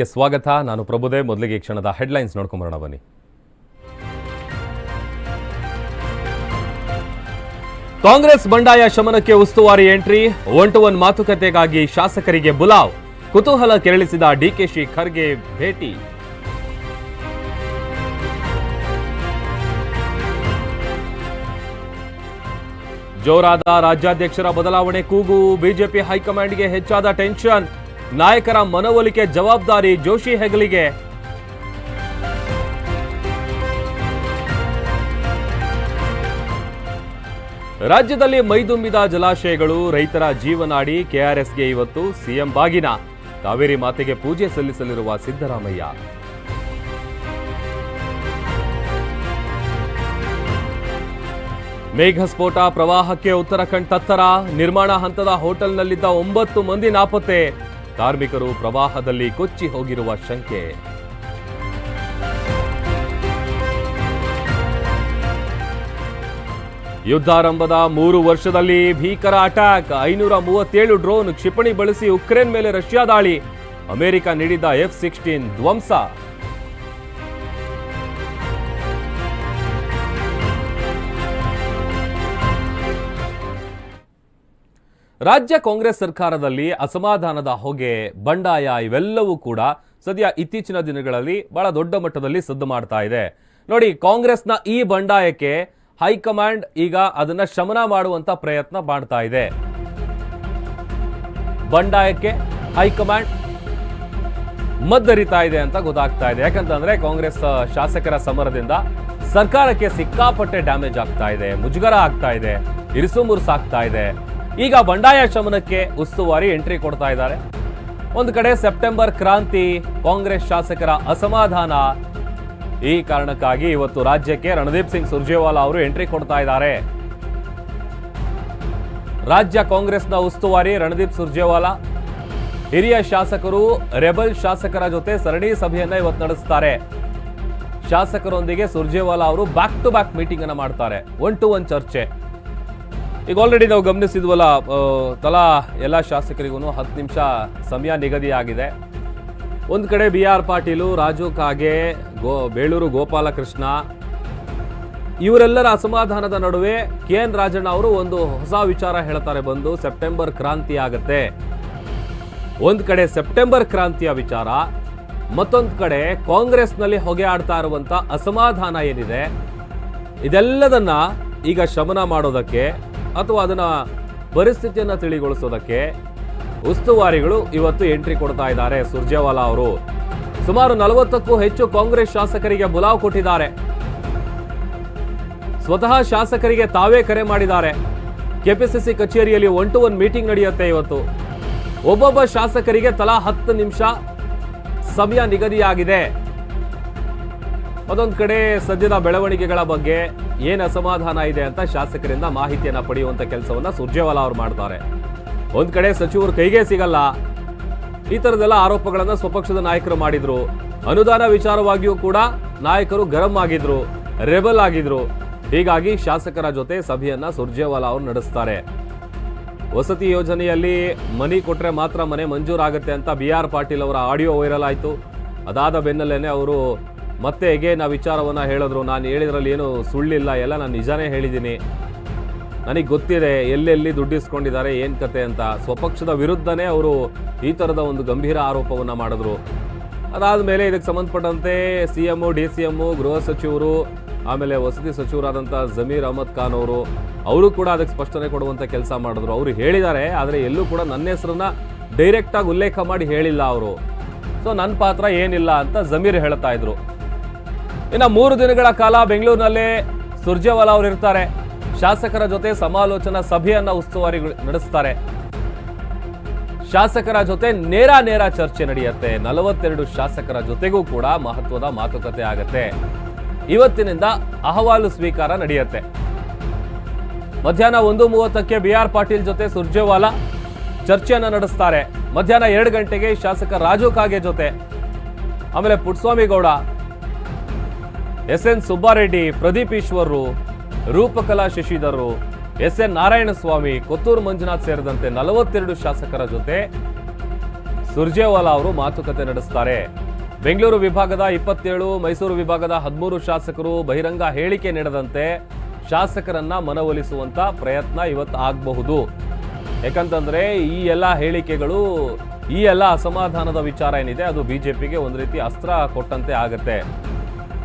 ಕರ್ನಾಟಕಕ್ಕೆ ಸ್ವಾಗತ. ನಾನು ಪ್ರಭುದೇ, ಮೊದಲಿಗೆ ಈ ಕ್ಷಣದ ಹೆಡ್ಲೈನ್ಸ್ ನೋಡ್ಕೊಂಬರೋಣ, ಬನ್ನಿ. ಕಾಂಗ್ರೆಸ್ ಬಂಡಾಯ ಶಮನಕ್ಕೆ ಉಸ್ತುವಾರಿ ಎಂಟ್ರಿ, ಒನ್ ಟು ಒನ್ ಮಾತುಕತೆಗಾಗಿ ಶಾಸಕರಿಗೆ ಬುಲಾವ್. ಕುತೂಹಲ ಕೆರಳಿಸಿದ ಡಿಕೆಶಿ ಖರ್ಗೆ ಭೇಟಿ. ಜೋರಾದ ರಾಜ್ಯಾಧ್ಯಕ್ಷರ ಬದಲಾವಣೆ ಕೂಗು, ಬಿಜೆಪಿ ಹೈಕಮಾಂಡ್ಗೆ ಹೆಚ್ಚಾದ ಟೆನ್ಷನ್. ನಾಯಕರ ಮನವೊಲಿಕೆ ಜವಾಬ್ದಾರಿ ಜೋಶಿ ಹೆಗಲಿಗೆ. ರಾಜ್ಯದಲ್ಲಿ ಮೈದುಂಬಿದ ಜಲಾಶಯಗಳು ರೈತರ ಜೀವನಾಡಿ ಕೆಆರ್ಎಸ್ಗೆ ಇವತ್ತು ಸಿಎಂ ಬಾಗಿನ. ಕಾವೇರಿ ಮಾತೆಗೆ ಪೂಜೆ ಸಲ್ಲಿಸಲಿರುವ ಸಿದ್ದರಾಮಯ್ಯ. ಮೇಘಸ್ಫೋಟ ಪ್ರವಾಹಕ್ಕೆ ಉತ್ತರಾಖಂಡ್ ತತ್ತರ. ನಿರ್ಮಾಣ ಹಂತದ ಹೋಟೆಲ್ನಲ್ಲಿದ್ದ ಒಂಬತ್ತು ಮಂದಿ ನಾಪತ್ತೆ. ಕಾರ್ಮಿಕರು ಪ್ರವಾಹದಲ್ಲಿ ಕೊಚ್ಚಿ ಹೋಗಿರುವ ಶಂಕೆ. ಯುದ್ಧಾರಂಭದ ಮೂರು ವರ್ಷದಲ್ಲಿ ಭೀಕರ ಅಟ್ಯಾಕ್, ಐನೂರ ಮೂವತ್ತೇಳು ಡ್ರೋನ್ ಕ್ಷಿಪಣಿ ಬಳಸಿ ಉಕ್ರೇನ್ ಮೇಲೆ ರಷ್ಯಾ ದಾಳಿ, ಅಮೆರಿಕ ನೀಡಿದ್ದ ಎಫ್ ಸಿಕ್ಸ್ಟೀನ್ ಧ್ವಂಸ. ರಾಜ್ಯ ಕಾಂಗ್ರೆಸ್ ಸರ್ಕಾರದಲ್ಲಿ ಅಸಮಾಧಾನದ ಹೊಗೆ, ಬಂಡಾಯ ಇವೆಲ್ಲವೂ ಕೂಡ ಸದ್ಯ ಇತ್ತೀಚಿನ ದಿನಗಳಲ್ಲಿ ಬಹಳ ದೊಡ್ಡ ಮಟ್ಟದಲ್ಲಿ ಸದ್ದು ಮಾಡ್ತಾ ಇದೆ. ನೋಡಿ, ಕಾಂಗ್ರೆಸ್ನ ಈ ಬಂಡಾಯಕ್ಕೆ ಹೈಕಮಾಂಡ್ ಈಗ ಅದನ್ನ ಶಮನ ಮಾಡುವಂತ ಪ್ರಯತ್ನ ಮಾಡ್ತಾ ಇದೆ. ಬಂಡಾಯಕ್ಕೆ ಹೈಕಮಾಂಡ್ ಮದ್ದರಿತಾ ಇದೆ ಅಂತ ಗೊತ್ತಾಗ್ತಾ ಇದೆ. ಯಾಕಂತಂದ್ರೆ ಕಾಂಗ್ರೆಸ್ ಶಾಸಕರ ಸಮರದಿಂದ ಸರ್ಕಾರಕ್ಕೆ ಸಿಕ್ಕಾಪಟ್ಟೆ ಡ್ಯಾಮೇಜ್ ಆಗ್ತಾ ಇದೆ, ಮುಜುಗರ ಆಗ್ತಾ ಇದೆ, ಇರಿಸು ಮುರುಸಾಗ್ತಾ ಇದೆ. ಈಗ ಬಂಡಾಯ ಶಮನಕ್ಕೆ ಉಸ್ತುವಾರಿ ಎಂಟ್ರಿ ಕೊಡ್ತಾ ಇದ್ದಾರೆ. ಒಂದು ಕಡೆ ಸೆಪ್ಟೆಂಬರ್ ಕ್ರಾಂತಿ, ಕಾಂಗ್ರೆಸ್ ಶಾಸಕರ ಅಸಮಾಧಾನ. ಈ ಕಾರಣಕ್ಕಾಗಿ ಇವತ್ತು ರಾಜ್ಯಕ್ಕೆ ರಣದೀಪ್ ಸಿಂಗ್ ಸುರ್ಜೇವಾಲಾ ಅವರು ಎಂಟ್ರಿ ಕೊಡ್ತಾ ಇದ್ದಾರೆ. ರಾಜ್ಯ ಕಾಂಗ್ರೆಸ್ನ ಉಸ್ತುವಾರಿ ರಣದೀಪ್ ಸುರ್ಜೇವಾಲಾ. ಹಿರಿಯ ಶಾಸಕರು, ರೆಬಲ್ ಶಾಸಕರ ಜೊತೆ ಸರಣಿ ಸಭೆಯನ್ನ ಇವತ್ತು ನಡೆಸ್ತಾರೆ. ಶಾಸಕರೊಂದಿಗೆ ಸುರ್ಜೇವಾಲಾ ಅವರು ಬ್ಯಾಕ್ ಟು ಬ್ಯಾಕ್ ಮೀಟಿಂಗ್ ಅನ್ನು ಮಾಡ್ತಾರೆ. ಒನ್ ಟು ಒನ್ ಚರ್ಚೆ. ಈಗ ಆಲ್ರೆಡಿ ನಾವು ಗಮನಿಸಿದ್ವಲ್ಲ ತಲಾ ಎಲ್ಲ ಶಾಸಕರಿಗೂ ಹತ್ತು ನಿಮಿಷ ಸಮಯ ನಿಗದಿ ಆಗಿದೆ ಒಂದು ಕಡೆ ಬಿ ಆರ್ ಪಾಟೀಲು, ರಾಜು ಕಾಗೆ, ಗೋ, ಬೇಳೂರು ಗೋಪಾಲಕೃಷ್ಣ, ಇವರೆಲ್ಲರ ಅಸಮಾಧಾನದ ನಡುವೆ ಕೆ ಎನ್ ರಾಜಣ್ಣ ಅವರು ಒಂದು ಹೊಸ ವಿಚಾರ ಹೇಳ್ತಾರೆ ಬಂದು, ಸೆಪ್ಟೆಂಬರ್ ಕ್ರಾಂತಿ ಆಗುತ್ತೆ. ಒಂದು ಕಡೆ ಸೆಪ್ಟೆಂಬರ್ ಕ್ರಾಂತಿಯ ವಿಚಾರ, ಮತ್ತೊಂದು ಕಡೆ ಕಾಂಗ್ರೆಸ್ನಲ್ಲಿ ಹೊಗೆ ಆಡ್ತಾ ಇರುವಂಥ ಅಸಮಾಧಾನ ಏನಿದೆ, ಇದೆಲ್ಲದನ್ನ ಈಗ ಶಮನ ಮಾಡೋದಕ್ಕೆ ಅಥವಾ ಅದನ್ನ ಪರಿಸ್ಥಿತಿಯನ್ನ ತಿಳಿಗೊಳಿಸೋದಕ್ಕೆ ಉಸ್ತುವಾರಿಗಳು ಇವತ್ತು ಎಂಟ್ರಿ ಕೊಡ್ತಾ ಇದ್ದಾರೆ. ಸುರ್ಜೇವಾಲಾ ಅವರು ಸುಮಾರು ನಲವತ್ತಕ್ಕೂ ಹೆಚ್ಚು ಕಾಂಗ್ರೆಸ್ ಶಾಸಕರಿಗೆ ಬುಲಾವ್ ಕೊಟ್ಟಿದ್ದಾರೆ. ಸ್ವತಃ ಶಾಸಕರಿಗೆ ತಾವೇ ಕರೆ ಮಾಡಿದ್ದಾರೆ. ಕೆಪಿಸಿಸಿ ಕಚೇರಿಯಲ್ಲಿ ಒನ್ ಟು ಒನ್ ಮೀಟಿಂಗ್ ನಡೆಯುತ್ತೆ ಇವತ್ತು. ಒಬ್ಬೊಬ್ಬ ಶಾಸಕರಿಗೆ ತಲಾ ಹತ್ತು ನಿಮಿಷ ಸಮಯ ನಿಗದಿಯಾಗಿದೆ. ಅದೊಂದು ಕಡೆ ಸದ್ಯದ ಬೆಳವಣಿಗೆಗಳ ಬಗ್ಗೆ ಏನು ಅಸಮಾಧಾನ ಇದೆ ಅಂತ ಶಾಸಕರಿಂದ ಮಾಹಿತಿಯನ್ನು ಪಡೆಯುವಂಥ ಕೆಲಸವನ್ನು ಸುರ್ಜೇವಾಲಾ ಅವರು ಮಾಡ್ತಾರೆ. ಒಂದು ಕಡೆ ಸಚಿವರು ಕೈಗೆ ಸಿಗಲ್ಲ. ಈ ಥರದೆಲ್ಲ ಆರೋಪಗಳನ್ನು ಸ್ವಪಕ್ಷದ ನಾಯಕರು ಮಾಡಿದರು. ಅನುದಾನ ವಿಚಾರವಾಗಿಯೂ ಕೂಡ ನಾಯಕರು ಗರಂ ಆಗಿದ್ರು, ರೆಬಲ್ ಆಗಿದ್ರು. ಹೀಗಾಗಿ ಶಾಸಕರ ಜೊತೆ ಸಭೆಯನ್ನ ಸುರ್ಜೇವಾಲ ಅವರು ನಡೆಸ್ತಾರೆ. ವಸತಿ ಯೋಜನೆಯಲ್ಲಿ ಮನಿ ಕೊಟ್ಟರೆ ಮಾತ್ರ ಮನೆ ಮಂಜೂರಾಗುತ್ತೆ ಅಂತ ಬಿ ಆರ್ ಪಾಟೀಲ್ ಅವರ ಆಡಿಯೋ ವೈರಲ್ ಆಯಿತು. ಅದಾದ ಬೆನ್ನಲ್ಲೇನೆ ಅವರು ಮತ್ತೆ ಎಗೇನ್ ಆ ವಿಚಾರವನ್ನು ಹೇಳಿದ್ರು? ನಾನು ಹೇಳಿದ್ರಲ್ಲಿ ಏನು ಸುಳ್ಳಿಲ್ಲ. ಎಲ್ಲ ನಾನು ನಿಜಾನೇ ಹೇಳಿದ್ದೀನಿ. ನನಗೆ ಗೊತ್ತಿದೆ ಎಲ್ಲೆಲ್ಲಿ ದುಡ್ಡಿಸ್ಕೊಂಡಿದ್ದಾರೆ, ಏನು ಕತೆ ಅಂತ. ಸ್ವಪಕ್ಷದ ವಿರುದ್ಧನೇ ಅವರು ಈ ಥರದ ಒಂದು ಗಂಭೀರ ಆರೋಪವನ್ನು ಮಾಡಿದ್ರು. ಅದಾದ ಮೇಲೆ ಇದಕ್ಕೆ ಸಂಬಂಧಪಟ್ಟಂತೆ C M D C M ಗೃಹ ಸಚಿವರು, ಆಮೇಲೆ ವಸತಿ ಸಚಿವರಾದಂಥ ಜಮೀರ್ ಅಹಮದ್ ಖಾನ್ ಅವರು ಅವರು ಕೂಡ ಅದಕ್ಕೆ ಸ್ಪಷ್ಟನೆ ಕೊಡುವಂಥ ಕೆಲಸ ಮಾಡಿದ್ರು. ಅವರು ಹೇಳಿದ್ದಾರೆ, ಆದರೆ ಎಲ್ಲೂ ಕೂಡ ನನ್ನ ಹೆಸರನ್ನ ಡೈರೆಕ್ಟಾಗಿ ಉಲ್ಲೇಖ ಮಾಡಿ ಹೇಳಿಲ್ಲ ಅವರು. ಸೊ ನನ್ನ ಪಾತ್ರ ಏನಿಲ್ಲ ಅಂತ ಜಮೀರ್ ಹೇಳ್ತಾ ಇದ್ರು. ಇನ್ನು ಮೂರು ದಿನಗಳ ಕಾಲ ಬೆಂಗಳೂರಿನಲ್ಲೇ ಸುರ್ಜೇವಾಲಾ ಅವರು ಇರ್ತಾರೆ. ಶಾಸಕರ ಜೊತೆ ಸಮಾಲೋಚನಾ ಸಭೆಯನ್ನ ಉಸ್ತುವಾರಿ ನಡೆಸ್ತಾರೆ. ಶಾಸಕರ ಜೊತೆ ನೇರ ನೇರ ಚರ್ಚೆ ನಡೆಯುತ್ತೆ. ನಲವತ್ತೆರಡು ಶಾಸಕರ ಜೊತೆಗೂ ಕೂಡ ಮಹತ್ವದ ಮಾತುಕತೆ ಆಗತ್ತೆ. ಇವತ್ತಿನಿಂದ ಅಹವಾಲು ಸ್ವೀಕಾರ ನಡೆಯುತ್ತೆ. ಮಧ್ಯಾಹ್ನ ಒಂದು ಮೂವತ್ತಕ್ಕೆ ಬಿ ಆರ್ ಪಾಟೀಲ್ ಜೊತೆ ಸುರ್ಜೇವಾಲಾ ಚರ್ಚೆಯನ್ನ ನಡೆಸ್ತಾರೆ. ಮಧ್ಯಾಹ್ನ ಎರಡು ಗಂಟೆಗೆ ಶಾಸಕ ರಾಜು ಕಾಗೆ ಜೊತೆ. ಆಮೇಲೆ ಪುಟ್ಸ್ವಾಮಿ ಗೌಡ ಎಸ್ ಎನ್ ಸುಬ್ಬಾರೆಡ್ಡಿ, ಪ್ರದೀಪ್ ಈಶ್ವರ್ರು ರೂಪಕಲಾ ಶಶಿಧರು ಎಸ್ ಎನ್ ನಾರಾಯಣಸ್ವಾಮಿ, ಕೊತ್ತೂರು ಮಂಜುನಾಥ್ ಸೇರಿದಂತೆ ನಲವತ್ತೆರಡು ಶಾಸಕರ ಜೊತೆ ಸುರ್ಜೇವಾಲಾ ಅವರು ಮಾತುಕತೆ ನಡೆಸ್ತಾರೆ. ಬೆಂಗಳೂರು ವಿಭಾಗದ ಇಪ್ಪತ್ತೇಳು, ಮೈಸೂರು ವಿಭಾಗದ ಹದಿಮೂರು ಶಾಸಕರು ಬಹಿರಂಗ ಹೇಳಿಕೆ ನೀಡದಂತೆ ಶಾಸಕರನ್ನ ಮನವೊಲಿಸುವಂತ ಪ್ರಯತ್ನ ಇವತ್ತು ಆಗಬಹುದು. ಯಾಕಂತಂದ್ರೆ ಈ ಎಲ್ಲ ಹೇಳಿಕೆಗಳು, ಈ ಎಲ್ಲ ಅಸಮಾಧಾನದ ವಿಚಾರ ಏನಿದೆ, ಅದು ಬಿಜೆಪಿಗೆ ಒಂದು ರೀತಿ ಅಸ್ತ್ರ ಕೊಟ್ಟಂತೆ ಆಗುತ್ತೆ.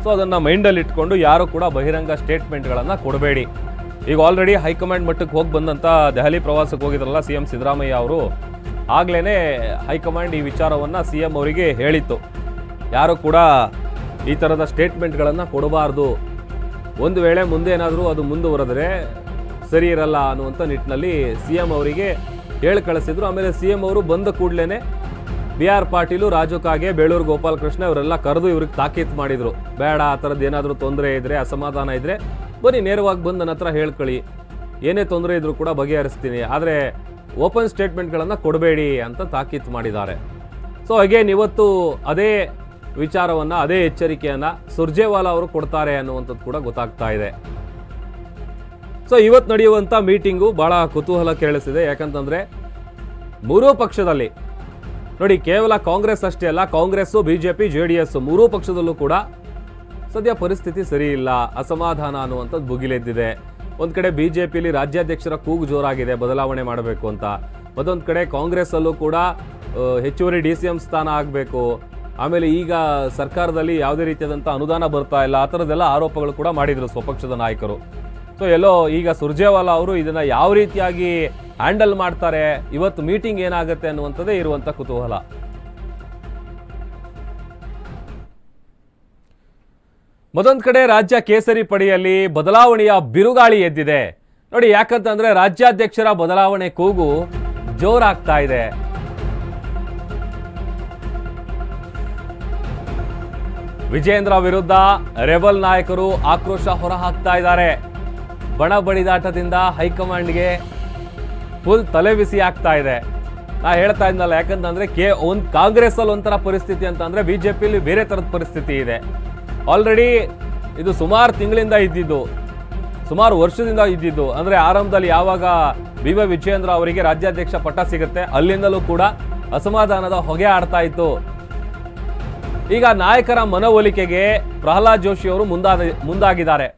ಸೊ ಅದನ್ನು ಮೈಂಡಲ್ಲಿ ಇಟ್ಕೊಂಡು ಯಾರು ಕೂಡ ಬಹಿರಂಗ ಸ್ಟೇಟ್ಮೆಂಟ್ಗಳನ್ನು ಕೊಡಬೇಡಿ. ಈಗ ಆಲ್ರೆಡಿ ಹೈಕಮಾಂಡ್ ಮಟ್ಟಕ್ಕೆ ಹೋಗಿ ಬಂದಂಥ ದೆಹಲಿ ಪ್ರವಾಸಕ್ಕೆ ಹೋಗಿದ್ರಲ್ಲ ಸಿ ಎಂ ಸಿದ್ದರಾಮಯ್ಯ ಅವರು ಆಗ್ಲೇ ಹೈಕಮಾಂಡ್ ಈ ವಿಚಾರವನ್ನು ಸಿ ಎಂ ಅವರಿಗೆ ಹೇಳಿತ್ತು. ಯಾರು ಕೂಡ ಈ ಥರದ ಸ್ಟೇಟ್ಮೆಂಟ್ಗಳನ್ನು ಕೊಡಬಾರ್ದು. ಒಂದು ವೇಳೆ ಮುಂದೆ ಏನಾದರೂ ಅದು ಮುಂದುವರೆದ್ರೆ ಸರಿ ಇರಲ್ಲ ಅನ್ನುವಂಥ ನಿಟ್ಟಿನಲ್ಲಿ ಸಿ ಎಂ ಅವರಿಗೆ ಹೇಳಿ ಕಳಿಸಿದ್ರು. ಆಮೇಲೆ ಸಿ ಎಂ ಅವರು ಬಂದ ಕೂಡಲೇ ಬಿ ಆರ್ ಪಾಟೀಲು, ರಾಜು ಕಾಗೆ, ಬೇಳೂರು ಗೋಪಾಲಕೃಷ್ಣ ಇವರೆಲ್ಲ ಕರೆದು ಇವ್ರಿಗೆ ತಾಕೀತು ಮಾಡಿದ್ರು. ಬೇಡ, ಆ ಥರದ್ದು ಏನಾದರೂ ತೊಂದರೆ ಇದ್ರೆ, ಅಸಮಾಧಾನ ಇದ್ರೆ, ಬನ್ನಿ ನೇರವಾಗಿ ಬಂದು ನನ್ನ ಹತ್ರ ಹೇಳ್ಕೊಳ್ಳಿ. ಏನೇ ತೊಂದರೆ ಇದ್ರೂ ಕೂಡ ಬಗೆಹರಿಸ್ತೀನಿ. ಆದರೆ ಓಪನ್ ಸ್ಟೇಟ್ಮೆಂಟ್ಗಳನ್ನು ಕೊಡಬೇಡಿ ಅಂತ ತಾಕೀತು ಮಾಡಿದ್ದಾರೆ. ಸೊ ಅಗೇನ್ ಇವತ್ತು ಅದೇ ವಿಚಾರವನ್ನು, ಅದೇ ಎಚ್ಚರಿಕೆಯನ್ನು ಸುರ್ಜೇವಾಲಾ ಅವರು ಕೊಡ್ತಾರೆ ಅನ್ನುವಂಥದ್ದು ಕೂಡ ಗೊತ್ತಾಗ್ತಾ ಇದೆ. ಸೊ ಇವತ್ತು ನಡೆಯುವಂಥ ಮೀಟಿಂಗು ಭಾಳ ಕುತೂಹಲ ಕೇಳಿಸಿದೆ ಯಾಕಂತಂದರೆ ಮೂರೂ ಪಕ್ಷದಲ್ಲಿ ನೋಡಿ, ಕೇವಲ ಕಾಂಗ್ರೆಸ್ ಅಷ್ಟೇ ಅಲ್ಲ, Congress, BJP J D S ಮೂರೂ ಪಕ್ಷದಲ್ಲೂ ಕೂಡ ಸದ್ಯ ಪರಿಸ್ಥಿತಿ ಸರಿ ಇಲ್ಲ, ಅಸಮಾಧಾನ ಅನ್ನುವಂಥದ್ದು ಭುಗಿಲೆದ್ದಿದೆ. ಒಂದು ಕಡೆ ಬಿಜೆಪಿಲಿ ರಾಜ್ಯಾಧ್ಯಕ್ಷರ ಕೂಗು ಜೋರಾಗಿದೆ, ಬದಲಾವಣೆ ಮಾಡಬೇಕು ಅಂತ. ಮತ್ತೊಂದು ಕಡೆ ಕಾಂಗ್ರೆಸ್ ಅಲ್ಲೂ ಕೂಡ ಹೆಚ್ಚುವರಿ ಡಿ ಸಿ ಎಂ ಸ್ಥಾನ ಆಗಬೇಕು. ಆಮೇಲೆ ಈಗ ಸರ್ಕಾರದಲ್ಲಿ ಯಾವುದೇ ರೀತಿಯಾದಂಥ ಅನುದಾನ ಬರ್ತಾ ಇಲ್ಲ, ಆ ಥರದ್ದೆಲ್ಲ ಆರೋಪಗಳು ಕೂಡ ಮಾಡಿದರು ಸ್ವಪಕ್ಷದ ನಾಯಕರು. ಸೊ ಎಲ್ಲೋ ಈಗ ಸುರ್ಜೇವಾಲಾ ಅವರು ಇದನ್ನ ಯಾವ ರೀತಿಯಾಗಿ ಹ್ಯಾಂಡಲ್ ಮಾಡ್ತಾರೆ, ಇವತ್ತು ಮೀಟಿಂಗ್ ಏನಾಗುತ್ತೆ ಅನ್ನುವಂಥದ್ದೇ ಇರುವಂತ ಕುತೂಹಲ. ಮತ್ತೊಂದು ಕಡೆ ರಾಜ್ಯ ಕೇಸರಿ ಪಡೆಯಲ್ಲಿ ಬದಲಾವಣೆಯ ಬಿರುಗಾಳಿ ಎದ್ದಿದೆ. ನೋಡಿ, ಯಾಕಂತಂದ್ರೆ ರಾಜ್ಯಾಧ್ಯಕ್ಷರ ಬದಲಾವಣೆ ಕೂಗು ಜೋರಾಗ್ತಾ ಇದೆ. ವಿಜೇಂದ್ರ ವಿರುದ್ಧ ರೆಬಲ್ ನಾಯಕರು ಆಕ್ರೋಶ ಹೊರಹಾಕ್ತಾ ಇದ್ದಾರೆ. ಬಣ ಬಡಿದಾಟದಿಂದ ಹೈಕಮಾಂಡ್ಗೆ ಫುಲ್ ತಲೆಬಿಸಿ ಆಗ್ತಾ ಇದೆ. ನಾ ಹೇಳ್ತಾ ಇದ್ನಲ್ಲ, ಯಾಕಂತಂದ್ರೆ ಕೆ ಒಂದು ಕಾಂಗ್ರೆಸ್ ಅಲ್ಲಿ ಒಂಥರ ಪರಿಸ್ಥಿತಿ ಅಂತಂದರೆ ಬಿ ಜೆ ಬಿಜೆಪಿಲಿ ಬೇರೆ ತರದ ಪರಿಸ್ಥಿತಿ ಇದೆ. ಆಲ್ರೆಡಿ ಇದು ಸುಮಾರು ತಿಂಗಳಿಂದ ಇದ್ದಿದ್ದು, ಸುಮಾರು ವರ್ಷದಿಂದ ಇದ್ದಿದ್ದು. ಅಂದ್ರೆ ಆರಂಭದಲ್ಲಿ ಯಾವಾಗ ಬಿ ವೈ ವಿಜಯೇಂದ್ರ ಅವರಿಗೆ ರಾಜ್ಯಾಧ್ಯಕ್ಷ ಪಟ್ಟ ಸಿಗುತ್ತೆ, ಅಲ್ಲಿಂದಲೂ ಕೂಡ ಅಸಮಾಧಾನದ ಹೊಗೆ ಆಡ್ತಾ ಇತ್ತು. ಈಗ ನಾಯಕರ ಮನವೊಲಿಕೆಗೆ ಪ್ರಹ್ಲಾದ್ ಜೋಶಿ ಅವರು ಮುಂದಾದ, ಮುಂದಾಗಿದ್ದಾರೆ.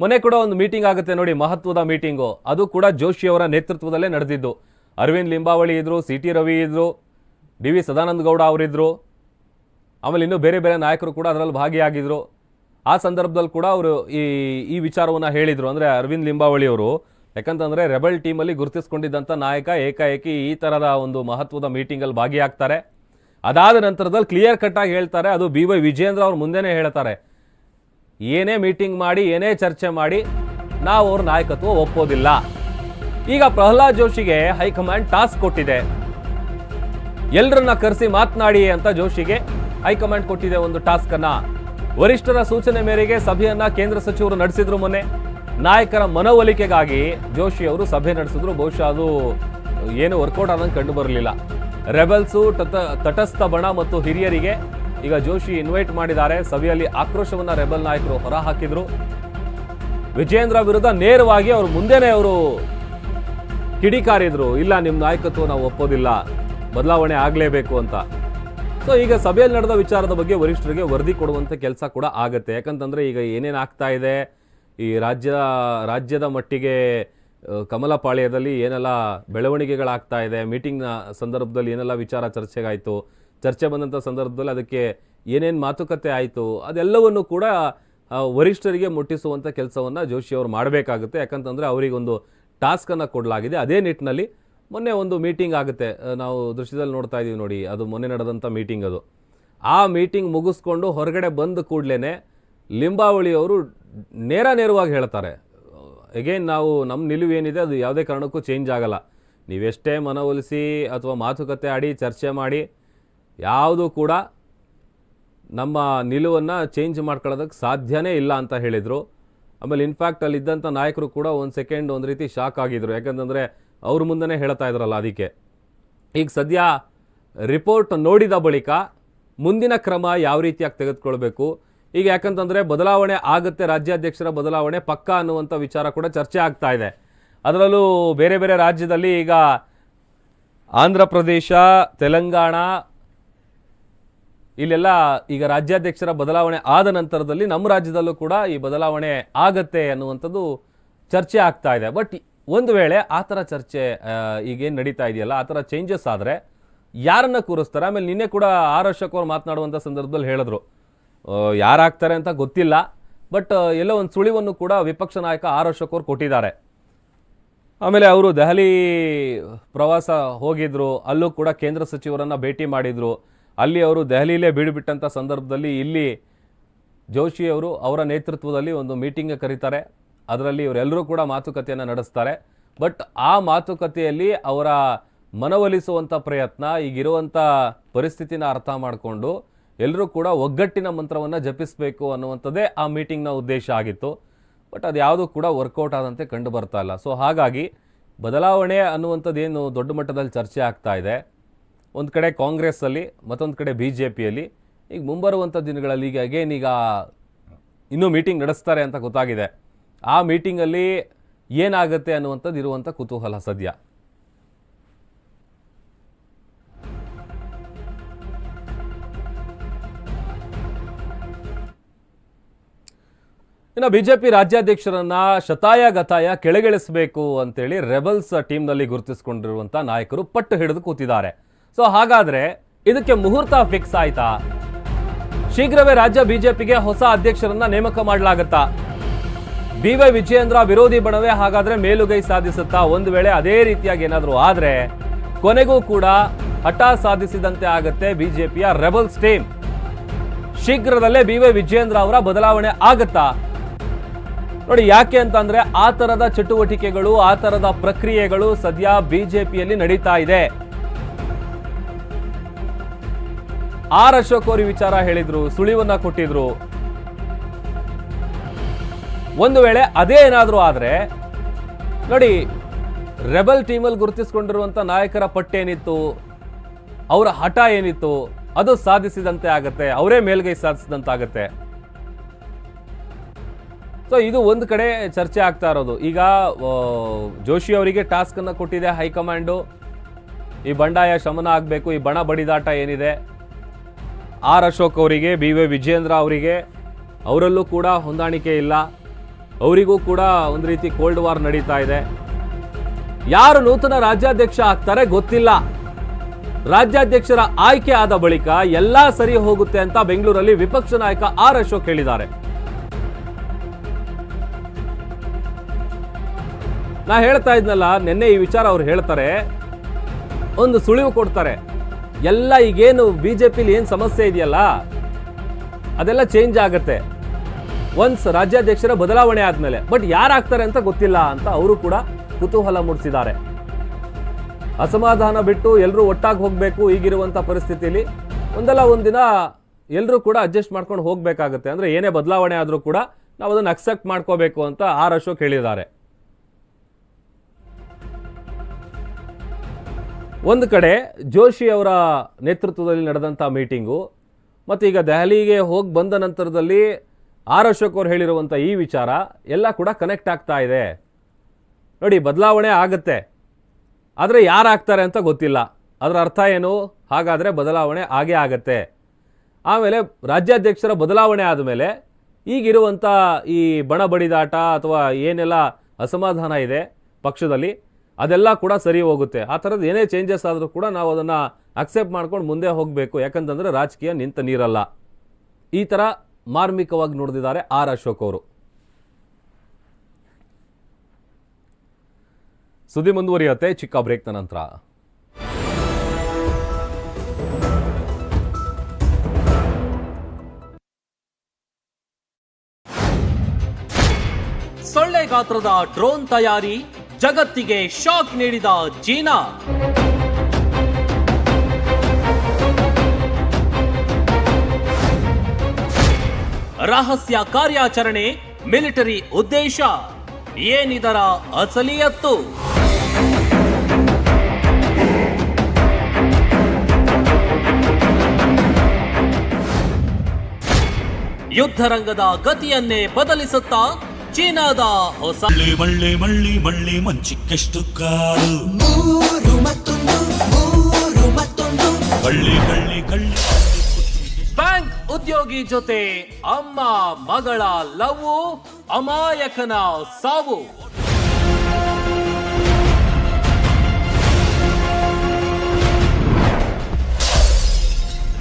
ಮೊನ್ನೆ ಕೂಡ ಒಂದು ಮೀಟಿಂಗ್ ಆಗುತ್ತೆ ನೋಡಿ, ಮಹತ್ವದ ಮೀಟಿಂಗು. ಅದು ಕೂಡ ಜೋಶಿ ಅವರ ನೇತೃತ್ವದಲ್ಲೇ ನಡೆದಿದ್ದು. ಅರವಿಂದ್ ಲಿಂಬಾವಳಿ ಇದ್ರು ಸಿ ಟಿ ರವಿ ಇದ್ರು ಡಿ ವಿ ಸದಾನಂದ ಗೌಡ ಅವರಿದ್ದರು ಆಮೇಲೆ ಇನ್ನೂ ಬೇರೆ ಬೇರೆ ನಾಯಕರು ಕೂಡ ಅದರಲ್ಲಿ ಭಾಗಿಯಾಗಿದ್ದರು ಆ ಸಂದರ್ಭದಲ್ಲಿ ಕೂಡ ಅವರು ಈ ಈ ವಿಚಾರವನ್ನು ಹೇಳಿದರು. ಅಂದರೆ ಅರವಿಂದ್ ಲಿಂಬಾವಳಿ ಅವರು, ಯಾಕಂತಂದರೆ ರೆಬಲ್ ಟೀಮಲ್ಲಿ ಗುರುತಿಸ್ಕೊಂಡಿದ್ದಂಥ ನಾಯಕ ಏಕಾಏಕಿ ಈ ಥರದ ಒಂದು ಮಹತ್ವದ ಮೀಟಿಂಗಲ್ಲಿ ಭಾಗಿಯಾಗ್ತಾರೆ. ಅದಾದ ನಂತರದಲ್ಲಿ ಕ್ಲಿಯರ್ ಕಟ್ಟಾಗಿ ಹೇಳ್ತಾರೆ. ಅದು ಬಿ ವೈ ವಿಜೇಂದ್ರ ಅವ್ರು ಮುಂದೆನೇ ಹೇಳ್ತಾರೆ. ಏನೇ ಮೀಟಿಂಗ್ ಮಾಡಿ, ಏನೇ ಚರ್ಚೆ ಮಾಡಿ, ನಾವು ಅವ್ರ ನಾಯಕತ್ವ ಒಪ್ಪೋದಿಲ್ಲ. ಈಗ ಪ್ರಹ್ಲಾದ್ ಜೋಶಿಗೆ ಹೈಕಮಾಂಡ್ ಟಾಸ್ಕ್ ಕೊಟ್ಟಿದೆ. ಎಲ್ಲರನ್ನ ಕರೆಸಿ ಮಾತನಾಡಿ ಅಂತ ಜೋಶಿಗೆ ಹೈಕಮಾಂಡ್ ಕೊಟ್ಟಿದೆ ಒಂದು ಟಾಸ್ಕ್ ಅನ್ನ ವರಿಷ್ಠರ ಸೂಚನೆ ಮೇರೆಗೆ ಸಭೆಯನ್ನ ಕೇಂದ್ರ ಸಚಿವರು ನಡೆಸಿದ್ರು ಮೊನ್ನೆ. ನಾಯಕರ ಮನವೊಲಿಕೆಗಾಗಿ ಜೋಶಿ ಅವರು ಸಭೆ ನಡೆಸಿದ್ರು. ಬಹುಶಃ ಅದು ಏನು ವರ್ಕೌಟ್ ಆದಂಗೆ ಕಂಡು ಬರಲಿಲ್ಲ. ರೆಬೆಲ್ಸು ತಟ ತಟಸ್ಥ ಬಣ ಮತ್ತು ಹಿರಿಯರಿಗೆ ಈಗ ಜೋಶಿ ಇನ್ವೈಟ್ ಮಾಡಿದ್ದಾರೆ. ಸಭೆಯಲ್ಲಿ ಆಕ್ರೋಶವನ್ನ ರೆಬಲ್ ನಾಯಕರು ಹೊರ ಹಾಕಿದ್ರು ವಿಜೇಂದ್ರ ವಿರುದ್ಧ ನೇರವಾಗಿ ಅವರು ಮುಂದೆನೆ ಅವರು ಕಿಡಿಕಾರಿದ್ರು. ಇಲ್ಲ ನಿಮ್ಮ ನಾಯಕತ್ವ ನಾವು ಒಪ್ಪೋದಿಲ್ಲ. ಬದಲಾವಣೆ ಆಗಲೇಬೇಕು ಅಂತ. ಸೊ ಈಗ ಸಭೆಯಲ್ಲಿ ನಡೆದ ವಿಚಾರದ ಬಗ್ಗೆ ವರಿಷ್ಠರಿಗೆ ವರದಿ ಕೊಡುವಂಥ ಕೆಲಸ ಕೂಡ ಆಗತ್ತೆ. ಯಾಕಂತಂದ್ರೆ ಈಗ ಏನೇನು ಆಗ್ತಾ ಇದೆ? ಈ ರಾಜ್ಯ, ರಾಜ್ಯದ ಮಟ್ಟಿಗೆ ಕಮಲ ಕಮಲಪಾಳ್ಯದಲ್ಲಿ ಏನೆಲ್ಲ ಬೆಳವಣಿಗೆಗಳಾಗ್ತಾ ಇದೆ? ಮೀಟಿಂಗ್ನ ಸಂದರ್ಭದಲ್ಲಿ ಏನೆಲ್ಲ ವಿಚಾರ ಚರ್ಚೆಗಾಯಿತು? ಚರ್ಚೆ ಬಂದಂಥ ಸಂದರ್ಭದಲ್ಲಿ ಅದಕ್ಕೆ ಏನೇನು ಮಾತುಕತೆ ಆಯಿತು, ಅದೆಲ್ಲವನ್ನು ಕೂಡ ವರಿಷ್ಠರಿಗೆ ಮುಟ್ಟಿಸುವಂಥ ಕೆಲಸವನ್ನು ಜೋಶಿ ಅವರು ಮಾಡಬೇಕಾಗುತ್ತೆ. ಯಾಕಂತಂದರೆ ಅವರಿಗೊಂದು ಟಾಸ್ಕನ್ನು ಕೊಡಲಾಗಿದೆ. ಅದೇ ನಿಟ್ಟಿನಲ್ಲಿ ಮೊನ್ನೆ ಒಂದು ಮೀಟಿಂಗ್ ಆಗುತ್ತೆ. ನಾವು ದೃಶ್ಯದಲ್ಲಿ ನೋಡ್ತಾ ಇದ್ದೀವಿ ನೋಡಿ, ಅದು ಮೊನ್ನೆ ನಡೆದಂಥ ಮೀಟಿಂಗ್ ಅದು. ಆ ಮೀಟಿಂಗ್ ಮುಗಿಸ್ಕೊಂಡು ಹೊರಗಡೆ ಬಂದ ಕೂಡಲೇ ಲಿಂಬಾವಳಿ ಅವರು ನೇರ ನೇರವಾಗಿ ಹೇಳ್ತಾರೆ. ಎಗೇನ್ ನಾವು ನಮ್ಮ ನಿಲುವು ಏನಿದೆ ಅದು ಯಾವುದೇ ಕಾರಣಕ್ಕೂ ಚೇಂಜ್ ಆಗಲ್ಲ. ನೀವೆಷ್ಟೇ ಮನವೊಲಿಸಿ ಅಥವಾ ಮಾತುಕತೆ ಆಡಿ, ಚರ್ಚೆ ಮಾಡಿ ಯಾವುದು ಕೂಡ ನಮ್ಮ ನಿಲುವನ್ನು ಚೇಂಜ್ ಮಾಡ್ಕೊಳ್ಳೋದಕ್ಕೆ ಸಾಧ್ಯನೇ ಇಲ್ಲ ಅಂತ ಹೇಳಿದರು. ಆಮೇಲೆ ಇನ್ಫ್ಯಾಕ್ಟ್ ಅಲ್ಲಿದ್ದಂಥ ನಾಯಕರು ಕೂಡ ಒಂದು ಸೆಕೆಂಡ್ ಒಂದು ರೀತಿ ಶಾಕ್ ಆಗಿದ್ರು. ಯಾಕಂತಂದರೆ ಅವ್ರ ಮುಂದೆನೇ ಹೇಳ್ತಾ ಇದ್ರಲ್ಲ ಅದಕ್ಕೆ. ಈಗ ಸದ್ಯ ರಿಪೋರ್ಟ್ ನೋಡಿದ ಬಳಿಕ ಮುಂದಿನ ಕ್ರಮ ಯಾವ ರೀತಿಯಾಗಿ ತೆಗೆದುಕೊಳ್ಬೇಕು? ಈಗ ಯಾಕಂತಂದರೆ ಬದಲಾವಣೆ ಆಗುತ್ತೆ, ರಾಜ್ಯಾಧ್ಯಕ್ಷರ ಬದಲಾವಣೆ ಪಕ್ಕ ಅನ್ನುವಂಥ ವಿಚಾರ ಕೂಡ ಚರ್ಚೆ ಆಗ್ತಾ ಇದೆ. ಅದರಲ್ಲೂ ಬೇರೆ ಬೇರೆ ರಾಜ್ಯದಲ್ಲಿ ಈಗ ಆಂಧ್ರ ಪ್ರದೇಶ, ತೆಲಂಗಾಣ ಇಲ್ಲೆಲ್ಲ ಈಗ ರಾಜ್ಯಾಧ್ಯಕ್ಷರ ಬದಲಾವಣೆ ಆದ ನಂತರದಲ್ಲಿ ನಮ್ಮ ರಾಜ್ಯದಲ್ಲೂ ಕೂಡ ಈ ಬದಲಾವಣೆ ಆಗತ್ತೆ ಅನ್ನುವಂಥದ್ದು ಚರ್ಚೆ ಆಗ್ತಾ ಇದೆ. ಬಟ್ ಒಂದು ವೇಳೆ ಆ ಥರ ಚರ್ಚೆ ಈಗೇನು ನಡೀತಾ ಇದೆಯಲ್ಲ, ಆ ಥರ ಚೇಂಜಸ್ ಆದರೆ ಯಾರನ್ನ ಕೂರಿಸ್ತಾರೆ? ಆಮೇಲೆ ನಿನ್ನೆ ಕೂಡ ಆರ್ ಅಶೋಕ್ ಮಾತನಾಡುವಂಥ ಸಂದರ್ಭದಲ್ಲಿ ಹೇಳಿದ್ರು. ಯಾರಾಗ್ತಾರೆ ಅಂತ ಗೊತ್ತಿಲ್ಲ. ಬಟ್ ಎಲ್ಲೋ ಒಂದು ಸುಳಿವನ್ನು ಕೂಡ ವಿಪಕ್ಷ ನಾಯಕ ಆರ್ ಅಶೋಕ್ ಕೊಟ್ಟಿದ್ದಾರೆ. ಆಮೇಲೆ ಅವರು ದೆಹಲಿ ಪ್ರವಾಸ ಹೋಗಿದ್ರು. ಅಲ್ಲೂ ಕೂಡ ಕೇಂದ್ರ ಸಚಿವರನ್ನು ಭೇಟಿ ಮಾಡಿದ್ರು. ಅಲ್ಲಿ ಅವರು ದೆಹಲಿಯಲ್ಲೇ ಬೀಡುಬಿಟ್ಟಂಥ ಸಂದರ್ಭದಲ್ಲಿ ಇಲ್ಲಿ ಜೋಶಿಯವರು ಅವರ ನೇತೃತ್ವದಲ್ಲಿ ಒಂದು ಮೀಟಿಂಗ್ ಕರೀತಾರೆ. ಅದರಲ್ಲಿ ಇವರೆಲ್ಲರೂ ಕೂಡ ಮಾತುಕತೆಯನ್ನು ನಡೆಸ್ತಾರೆ. ಬಟ್ ಆ ಮಾತುಕತೆಯಲ್ಲಿ ಅವರ ಮನವೊಲಿಸುವಂಥ ಪ್ರಯತ್ನ ಈಗಿರುವಂಥ ಪರಿಸ್ಥಿತಿನ ಅರ್ಥ ಮಾಡಿಕೊಂಡು ಎಲ್ಲರೂ ಕೂಡ ಒಗ್ಗಟ್ಟಿನ ಮಂತ್ರವನ್ನು ಜಪಿಸಬೇಕು ಅನ್ನುವಂಥದ್ದೇ ಆ ಮೀಟಿಂಗ್ನ ಉದ್ದೇಶ ಆಗಿತ್ತು. ಬಟ್ ಅದು ಯಾವುದೂ ಕೂಡ ವರ್ಕೌಟ್ ಆದಂತೆ ಕಂಡು ಬರ್ತಾ ಇಲ್ಲ. ಸೊ ಹಾಗಾಗಿ ಬದಲಾವಣೆ ಅನ್ನುವಂಥದ್ದೇನು ದೊಡ್ಡ ಮಟ್ಟದಲ್ಲಿ ಚರ್ಚೆ ಆಗ್ತಾ ಇದೆ. ಒಂದು ಕಡೆ ಕಾಂಗ್ರೆಸ್ಸಲ್ಲಿ, ಮತ್ತೊಂದು ಕಡೆ ಬಿ ಜೆ ಪಿಯಲ್ಲಿ ಈಗ ಮುಂಬರುವಂಥ ದಿನಗಳಲ್ಲಿ ಈಗ ಅಗೇನ್ ಈಗ ಇನ್ನೂ ಮೀಟಿಂಗ್ ನಡೆಸ್ತಾರೆ ಅಂತ ಗೊತ್ತಾಗಿದೆ. ಆ ಮೀಟಿಂಗಲ್ಲಿ ಏನಾಗುತ್ತೆ ಅನ್ನುವಂಥದ್ದು ಇರುವಂಥ ಕುತೂಹಲ ಸದ್ಯ. ಇನ್ನು ಬಿಜೆಪಿ ರಾಜ್ಯಾಧ್ಯಕ್ಷರನ್ನ ಶತಾಯ ಗತಾಯ ಕೆಳಗಿಳಿಸಬೇಕು ಅಂತೇಳಿ ರೆಬಲ್ಸ್ ಟೀಮ್ನಲ್ಲಿ ಗುರುತಿಸಿಕೊಂಡಿರುವಂತ ನಾಯಕರು ಪಟ್ಟು ಹಿಡಿದು ಕೂತಿದ್ದಾರೆ. ಸೊ ಹಾಗಾದ್ರೆ ಇದಕ್ಕೆ ಮುಹೂರ್ತ ಫಿಕ್ಸ್ ಆಯ್ತಾ? ಶೀಘ್ರವೇ ರಾಜ್ಯ ಬಿಜೆಪಿಗೆ ಹೊಸ ಅಧ್ಯಕ್ಷರನ್ನ ನೇಮಕ ಮಾಡಲಾಗತ್ತಾ? ಬಿ ವೈ ವಿಜಯೇಂದ್ರ ವಿರೋಧಿ ಬಣವೇ ಹಾಗಾದ್ರೆ ಮೇಲುಗೈ ಸಾಧಿಸುತ್ತಾ? ಒಂದು ವೇಳೆ ಅದೇ ರೀತಿಯಾಗಿ ಏನಾದರೂ ಆದರೆ ಕೊನೆಗೂ ಕೂಡ ಹಠ ಸಾಧಿಸಿದಂತೆ ಆಗತ್ತೆ ಬಿಜೆಪಿಯ ರೆಬಲ್ಸ್ ಟೀಮ್ ಶೀಘ್ರದಲ್ಲೇ ಬಿ ವೈ ವಿಜಯೇಂದ್ರ ಅವರ ಬದಲಾವಣೆ ಆಗತ್ತಾ? ನೋಡಿ, ಯಾಕೆ ಅಂತಂದ್ರೆ ಆ ತರದ ಚಟುವಟಿಕೆಗಳು, ಆ ತರದ ಪ್ರಕ್ರಿಯೆಗಳು ಸದ್ಯ ಬಿಜೆಪಿಯಲ್ಲಿ ನಡೀತಾ ಇದೆ. ಆರ್ ಅಶೋಕ್ ಅವರು ವಿಚಾರ ಹೇಳಿದ್ರು, ಸುಳಿವನ್ನ ಕೊಟ್ಟಿದ್ರು. ಒಂದು ವೇಳೆ ಅದೇ ಏನಾದರೂ ಆದರೆ, ನೋಡಿ, ರೆಬಲ್ ಟೀಮಲ್ಲಿ ಗುರುತಿಸಿಕೊಂಡಿರುವಂತ ನಾಯಕರ ಪಟ್ಟೇನಿತ್ತು ಅವರ ಹಠ ಏನಿತ್ತು, ಅದು ಸಾಧಿಸಿದಂತೆ ಆಗುತ್ತೆ, ಅವರೇ ಮೇಲ್ಗೈ ಸಾಧಿಸಿದಂತಾಗತ್ತೆ ಸೊ ಇದು ಒಂದು ಕಡೆ ಚರ್ಚೆ ಆಗ್ತಾ ಇರೋದು. ಈಗ ಜೋಶಿ ಅವರಿಗೆ ಟಾಸ್ಕ್ ಅನ್ನ ಕೊಟ್ಟಿದೆ ಹೈಕಮಾಂಡು. ಈ ಬಂಡಾಯ ಶಮನ ಆಗಬೇಕು, ಈ ಬಣ ಬಡಿದಾಟ ಏನಿದೆ ಆರ್ ಅಶೋಕ್ ಅವರಿಗೆ, ಬಿ ವೈ ವಿಜೇಂದ್ರ ಅವರಿಗೆ, ಅವರಲ್ಲೂ ಕೂಡ ಹೊಂದಾಣಿಕೆ ಇಲ್ಲ. ಅವರಿಗೂ ಕೂಡ ಒಂದು ರೀತಿ ಕೋಲ್ಡ್ ವಾರ್ ನಡೀತಾ ಇದೆ. ಯಾರು ನೂತನ ರಾಜ್ಯಾಧ್ಯಕ್ಷ ಆಗ್ತಾರೆ ಗೊತ್ತಿಲ್ಲ. ರಾಜ್ಯಾಧ್ಯಕ್ಷರ ಆಯ್ಕೆ ಆದ ಬಳಿಕ ಎಲ್ಲ ಸರಿ ಹೋಗುತ್ತೆ ಅಂತ ಬೆಂಗಳೂರಲ್ಲಿ ವಿಪಕ್ಷ ನಾಯಕ ಆರ್ ಅಶೋಕ್ ಹೇಳಿದ್ದಾರೆ. ನಾ ಹೇಳ್ತಾ ಇದ್ನಲ್ಲ, ನಿನ್ನೆ ಈ ವಿಚಾರ ಅವ್ರು ಹೇಳ್ತಾರೆ. ಒಂದು ಸುಳಿವು ಕೊಡ್ತಾರೆ. ಎಲ್ಲ ಈಗೇನು ಬಿ ಜೆ ಪಿಲಿ ಏನು ಸಮಸ್ಯೆ ಇದೆಯಲ್ಲ, ಅದೆಲ್ಲ ಚೇಂಜ್ ಆಗುತ್ತೆ. ಒನ್ಸ್ ರಾಜ್ಯಾಧ್ಯಕ್ಷರ ಬದಲಾವಣೆ ಆದಮೇಲೆ. ಬಟ್ ಯಾರಾಗ್ತಾರೆ ಅಂತ ಗೊತ್ತಿಲ್ಲ ಅಂತ ಅವರು ಕೂಡ ಕುತೂಹಲ ಮೂಡಿಸಿದ್ದಾರೆ. ಅಸಮಾಧಾನ ಬಿಟ್ಟು ಎಲ್ಲರೂ ಒಟ್ಟಾಗಿ ಹೋಗಬೇಕು ಈಗಿರುವಂಥ ಪರಿಸ್ಥಿತಿಯಲ್ಲಿ ಒಂದಲ್ಲ ಒಂದಿನ ಎಲ್ಲರೂ ಕೂಡ ಅಡ್ಜಸ್ಟ್ ಮಾಡ್ಕೊಂಡು ಹೋಗಬೇಕಾಗುತ್ತೆ. ಅಂದರೆ ಏನೇ ಬದಲಾವಣೆ ಆದರೂ ಕೂಡ ನಾವು ಅದನ್ನು ಅಕ್ಸೆಪ್ಟ್ ಮಾಡ್ಕೋಬೇಕು ಅಂತ ಆರ್ ಅಶೋಕ್ ಹೇಳಿದ್ದಾರೆ. ಒಂದು ಕಡೆ ಜೋಶಿ ಅವರ ನೇತೃತ್ವದಲ್ಲಿ ನಡೆದಂಥ ಮೀಟಿಂಗು, ಮತ್ತು ಈಗ ದೆಹಲಿಗೆ ಹೋಗಿ ಬಂದ ನಂತರದಲ್ಲಿ ಆರ್ ಅಶೋಕ್ ಅವರು ಹೇಳಿರುವಂಥ ಈ ವಿಚಾರ ಎಲ್ಲ ಕೂಡ ಕನೆಕ್ಟ್ ಆಗ್ತಾ ಇದೆ. ನೋಡಿ, ಬದಲಾವಣೆ ಆಗುತ್ತೆ. ಆದರೆ ಯಾರು ಆಗ್ತಾರೆ ಅಂತ ಗೊತ್ತಿಲ್ಲ. ಅದರ ಅರ್ಥ ಏನು? ಹಾಗಾದರೆ ಬದಲಾವಣೆ ಆಗೇ ಆಗತ್ತೆ. ಆಮೇಲೆ ರಾಜ್ಯಾಧ್ಯಕ್ಷರ ಬದಲಾವಣೆ ಆದಮೇಲೆ ಈಗಿರುವಂಥ ಈ ಬಣ ಬಡಿದಾಟ ಅಥವಾ ಏನೆಲ್ಲ ಅಸಮಾಧಾನ ಇದೆ ಪಕ್ಷದಲ್ಲಿ ಅದೆಲ್ಲ ಕೂಡ ಸರಿ ಹೋಗುತ್ತೆ. ಆ ಥರದ್ದು ಏನೇ ಚೇಂಜಸ್ ಆದರೂ ಕೂಡ ನಾವು ಅದನ್ನು ಅಕ್ಸೆಪ್ಟ್ ಮಾಡ್ಕೊಂಡು ಮುಂದೆ ಹೋಗಬೇಕು. ಯಾಕಂತಂದರೆ ರಾಜಕೀಯ ನಿಂತ ನೀರಲ್ಲ. ಈ ಥರ ಮಾರ್ಮಿಕವಾಗಿ ನೋಡಿದಿದ್ದಾರೆ ಆರ್ ಅಶೋಕ್ ಅವರು. ಸುದ್ದಿ ಮುಂದುವರಿಯುತ್ತೆ. ಚಿಕ್ಕ ಬ್ರೇಕ್ನ ನಂತರ. ಸೊಳ್ಳೆ ಗಾತ್ರದ ಡ್ರೋನ್ ತಯಾರಿ ಜಗತ್ತಿಗೆ ಶಾಕ್ ನೀಡಿದ ಚೀನಾ ರಹಸ್ಯ ಕಾರ್ಯಾಚರಣೆ ಮಿಲಿಟರಿ ಉದ್ದೇಶ. ಏನಿದರ ಅಸಲಿಯತ್ತು? ಯುದ್ಧರಂಗದ ಗತಿಯನ್ನೇ ಬದಲಿಸುತ್ತಾ ಚೀನಾದ ಹೊಸ ಮಳ್ಳಿ ಮಳ್ಳಿ ಮಳ್ಳಿ ಮಳ್ಳಿ ಮಂಚಿಕ್ಕೆಷ್ಟು ಕಾರು ಮೂರು ಮತ್ತೊಂದು ಮೂರು ಕಳ್ಳಿ ಕಳ್ಳಿ ಕಳ್ಳಿ. ಬ್ಯಾಂಕ್ ಉದ್ಯೋಗಿ ಜೊತೆ ಅಮ್ಮ ಮಗಳ ಲವ್ ಅಮಾಯಕನ ಸಾವು.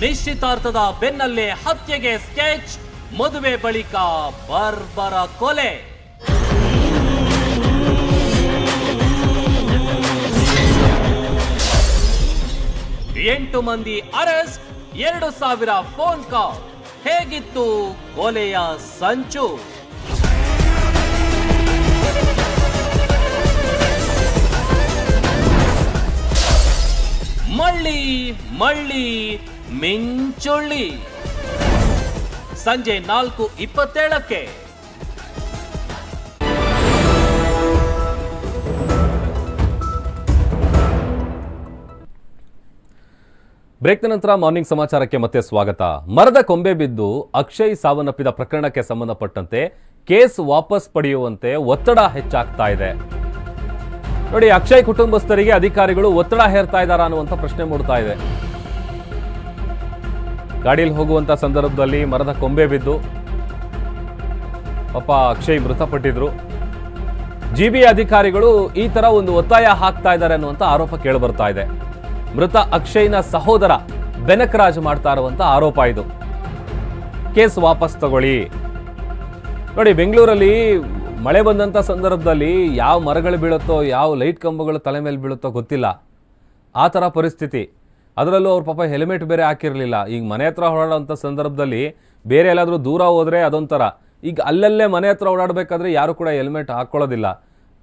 ನಿಶ್ಚಿತಾರ್ಥದ ಬೆನ್ನಲ್ಲೇ ಹತ್ಯೆಗೆ ಸ್ಕೆಚ್ ಮದುವೆ ಬಳಿಕ ಬರ್ಬರ ಕೊಲೆ. ಎಂಟು ಮಂದಿ ಅರೆಸ್ಟ್, ಎರಡು ಸಾವಿರ ಫೋನ್ ಕಾಲ್. ಹೇಗಿತ್ತು ಕೊಲೆಯ ಸಂಚು? ಮಳ್ಳಿ ಮಳ್ಳಿ ಮಿಂಚುಳ್ಳಿ. ಸಂಜೆ ನಾಲ್ಕು ಇಪ್ಪತ್ತೇಳಕ್ಕೆ. ಬ್ರೇಕ್ ನಂತರ ಮಾರ್ನಿಂಗ್ ಸಮಾಚಾರಕ್ಕೆ ಮತ್ತೆ ಸ್ವಾಗತ. ಮರದ ಕೊಂಬೆ ಬಿದ್ದು ಅಕ್ಷಯ್ ಸಾವನ್ನಪ್ಪಿದ ಪ್ರಕರಣಕ್ಕೆ ಸಂಬಂಧಪಟ್ಟಂತೆ ಕೇಸ್ ವಾಪಸ್ ಪಡೆಯುವಂತೆ ಒತ್ತಡ ಹೆಚ್ಚಾಗ್ತಾ ಇದೆ. ನೋಡಿ, ಅಕ್ಷಯ್ ಕುಟುಂಬಸ್ಥರಿಗೆ ಅಧಿಕಾರಿಗಳು ಒತ್ತಡ ಹೇರ್ತಾ ಇದ್ದಾರಾ ಅನ್ನುವಂಥ ಪ್ರಶ್ನೆ ಮೂಡ್ತಾ ಇದೆ. ಗಾಡಿಯಲ್ಲಿ ಹೋಗುವಂಥ ಸಂದರ್ಭದಲ್ಲಿ ಮರದ ಕೊಂಬೆ ಬಿದ್ದು ಪಾಪ ಅಕ್ಷಯ್ ಮೃತಪಟ್ಟಿದ್ರು. ಜಿ ಬಿ ಅಧಿಕಾರಿಗಳು ಈ ಥರ ಒಂದು ಒತ್ತಾಯ ಹಾಕ್ತಾ ಇದ್ದಾರೆ ಅನ್ನುವಂಥ ಆರೋಪ ಕೇಳಿ ಬರ್ತಾ ಇದೆ. ಮೃತ ಅಕ್ಷಯ್ನ ಸಹೋದರ ಬೆನಕರಾಜ್ ಮಾಡ್ತಾ ಇರುವಂಥ ಆರೋಪ ಇದು. ಕೇಸ್ ವಾಪಸ್ ತಗೊಳ್ಳಿ. ನೋಡಿ, ಬೆಂಗಳೂರಲ್ಲಿ ಮಳೆ ಬಂದಂಥ ಸಂದರ್ಭದಲ್ಲಿ ಯಾವ ಮರಗಳು ಬೀಳುತ್ತೋ, ಯಾವ ಲೈಟ್ ಕಂಬಗಳು ತಲೆ ಮೇಲೆ ಬೀಳುತ್ತೋ ಗೊತ್ತಿಲ್ಲ. ಆ ಥರ ಪರಿಸ್ಥಿತಿ. ಅದರಲ್ಲೂ ಅವ್ರ ಪಾಪ ಹೆಲ್ಮೆಟ್ ಬೇರೆ ಹಾಕಿರಲಿಲ್ಲ. ಈಗ ಮನೆ ಹತ್ರ ಓಡಾಡೋಂಥ ಸಂದರ್ಭದಲ್ಲಿ ಬೇರೆ ಎಲ್ಲಾದರೂ ದೂರ ಹೋದರೆ ಅದೊಂಥರ. ಈಗ ಅಲ್ಲಲ್ಲೇ ಮನೆ ಹತ್ರ ಓಡಾಡಬೇಕಾದ್ರೆ ಯಾರು ಕೂಡ ಹೆಲ್ಮೆಟ್ ಹಾಕ್ಕೊಳ್ಳೋದಿಲ್ಲ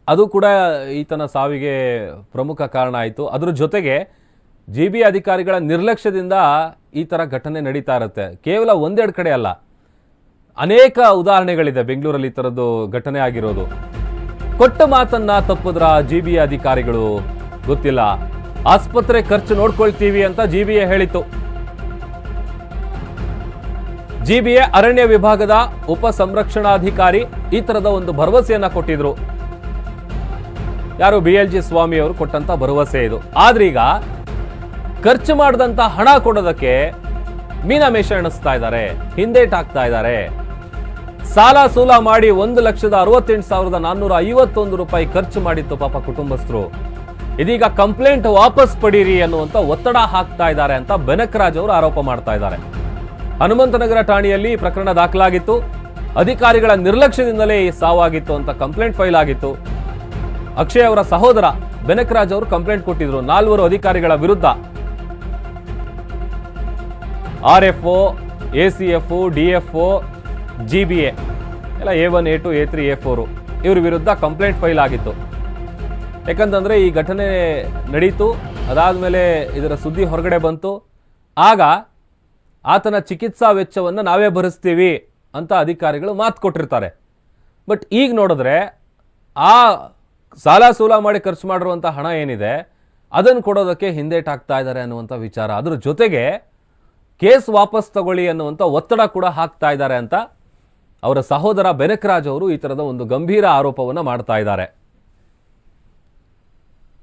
ಅದು ಕೂಡ ಈತನ ಸಾವಿಗೆ ಪ್ರಮುಖ ಕಾರಣ ಆಯಿತು. ಅದ್ರ ಜೊತೆಗೆ ಜಿ ಬಿ ಅಧಿಕಾರಿಗಳ ನಿರ್ಲಕ್ಷ್ಯದಿಂದ ಈ ಥರ ಘಟನೆ ನಡೀತಾ ಇರುತ್ತೆ. ಕೇವಲ ಒಂದೆರಡು ಕಡೆ ಅಲ್ಲ. ಅನೇಕ ಉದಾಹರಣೆಗಳಿದೆ ಬೆಂಗಳೂರಲ್ಲಿ ಈ ಥರದ್ದು ಘಟನೆ ಆಗಿರೋದು. ಕೊಟ್ಟ ಮಾತನ್ನ ತಪ್ಪಿದ್ರ ಜಿ ಬಿ ಅಧಿಕಾರಿಗಳು ಗೊತ್ತಿಲ್ಲ. ಆಸ್ಪತ್ರೆ ಖರ್ಚು ನೋಡ್ಕೊಳ್ತೀವಿ ಅಂತ ಜಿಬಿಎ ಹೇಳಿತು ಜಿಬಿಎ ಅರಣ್ಯ ವಿಭಾಗದ ಉಪ ಸಂರಕ್ಷಣಾಧಿಕಾರಿ ಈ ತರದ ಒಂದು ಭರವಸೆಯನ್ನ ಕೊಟ್ಟಿದ್ರು. ಯಾರು ಬಿ ಜಿ ಸ್ವಾಮಿ ಅವರು ಕೊಟ್ಟಂತ ಭರವಸೆ ಇದು. ಆದ್ರೀಗ ಖರ್ಚು ಮಾಡಿದಂತ ಹಣ ಕೊಡೋದಕ್ಕೆ ಮೀನಾಮೇಷ ಎಣಿಸ್ತಾ ಇದ್ದಾರೆ ಹಿಂದೇಟಾಕ್ತಾ ಇದ್ದಾರೆ. ಸಾಲ ಸೂಲ ಮಾಡಿ ಒಂದು ಲಕ್ಷದ ಅರವತ್ತೆಂಟು ಸಾವಿರದ ನಾನ್ನೂರ ಐವತ್ತೊಂದು ರೂಪಾಯಿ ಖರ್ಚು ಮಾಡಿತ್ತು ಪಾಪ ಕುಟುಂಬಸ್ಥರು. ಇದೀಗ ಕಂಪ್ಲೇಂಟ್ ವಾಪಸ್ ಪಡೀರಿ ಅನ್ನುವಂತ ಒತ್ತಡ ಹಾಕ್ತಾ ಇದ್ದಾರೆ ಅಂತ ಬೆನಕರಾಜ್ ಅವರು ಆರೋಪ ಮಾಡ್ತಾ ಇದ್ದಾರೆ. ಹನುಮಂತನಗರ ಠಾಣೆಯಲ್ಲಿ ಪ್ರಕರಣ ದಾಖಲಾಗಿತ್ತು. ಅಧಿಕಾರಿಗಳ ನಿರ್ಲಕ್ಷ್ಯದಿಂದಲೇ ಈ ಸಾವಾಗಿತ್ತು ಅಂತ ಕಂಪ್ಲೇಂಟ್ ಫೈಲ್ ಆಗಿತ್ತು. ಅಕ್ಷಯ್ ಅವರ ಸಹೋದರ ಬೆನಕರಾಜ್ ಅವರು ಕಂಪ್ಲೇಂಟ್ ಕೊಟ್ಟಿದ್ರು. ನಾಲ್ವರು ಅಧಿಕಾರಿಗಳ ವಿರುದ್ಧ. R F O A C F D F O G B ಎಲ್ಲ A one, A two, A three, A four, ಇವ್ರ ವಿರುದ್ಧ ಕಂಪ್ಲೇಂಟ್ ಫೈಲ್ ಆಗಿತ್ತು. ಯಾಕಂತಂದರೆ ಈ ಘಟನೆ ನಡೀತು, ಅದಾದಮೇಲೆ ಇದರ ಸುದ್ದಿ ಹೊರಗಡೆ ಬಂತು. ಆಗ ಆತನ ಚಿಕಿತ್ಸಾ ವೆಚ್ಚವನ್ನು ನಾವೇ ಭರಿಸ್ತೀವಿ ಅಂತ ಅಧಿಕಾರಿಗಳು ಮಾತು ಕೊಟ್ಟಿರ್ತಾರೆ. ಬಟ್ ಈಗ ನೋಡಿದ್ರೆ ಆ ಸಾಲ ಸೂಲ ಮಾಡಿ ಖರ್ಚು ಮಾಡಿರುವಂಥ ಹಣ ಏನಿದೆ, ಅದನ್ನು ಕೊಡೋದಕ್ಕೆ ಹಿಂದೇಟಾಗ್ತಾ ಇದ್ದಾರೆ ಅನ್ನುವಂಥ ವಿಚಾರ. ಅದ್ರ ಜೊತೆಗೆ ಕೇಸ್ ವಾಪಸ್ ತಗೊಳ್ಳಿ ಅನ್ನುವಂಥ ಒತ್ತಡ ಕೂಡ ಹಾಕ್ತಾ ಇದ್ದಾರೆ ಅಂತ ಅವರ ಸಹೋದರ ಬೆನಕರಾಜ್ ಅವರು ಈ ಥರದ ಒಂದು ಗಂಭೀರ ಆರೋಪವನ್ನು ಮಾಡ್ತಾ ಇದ್ದಾರೆ.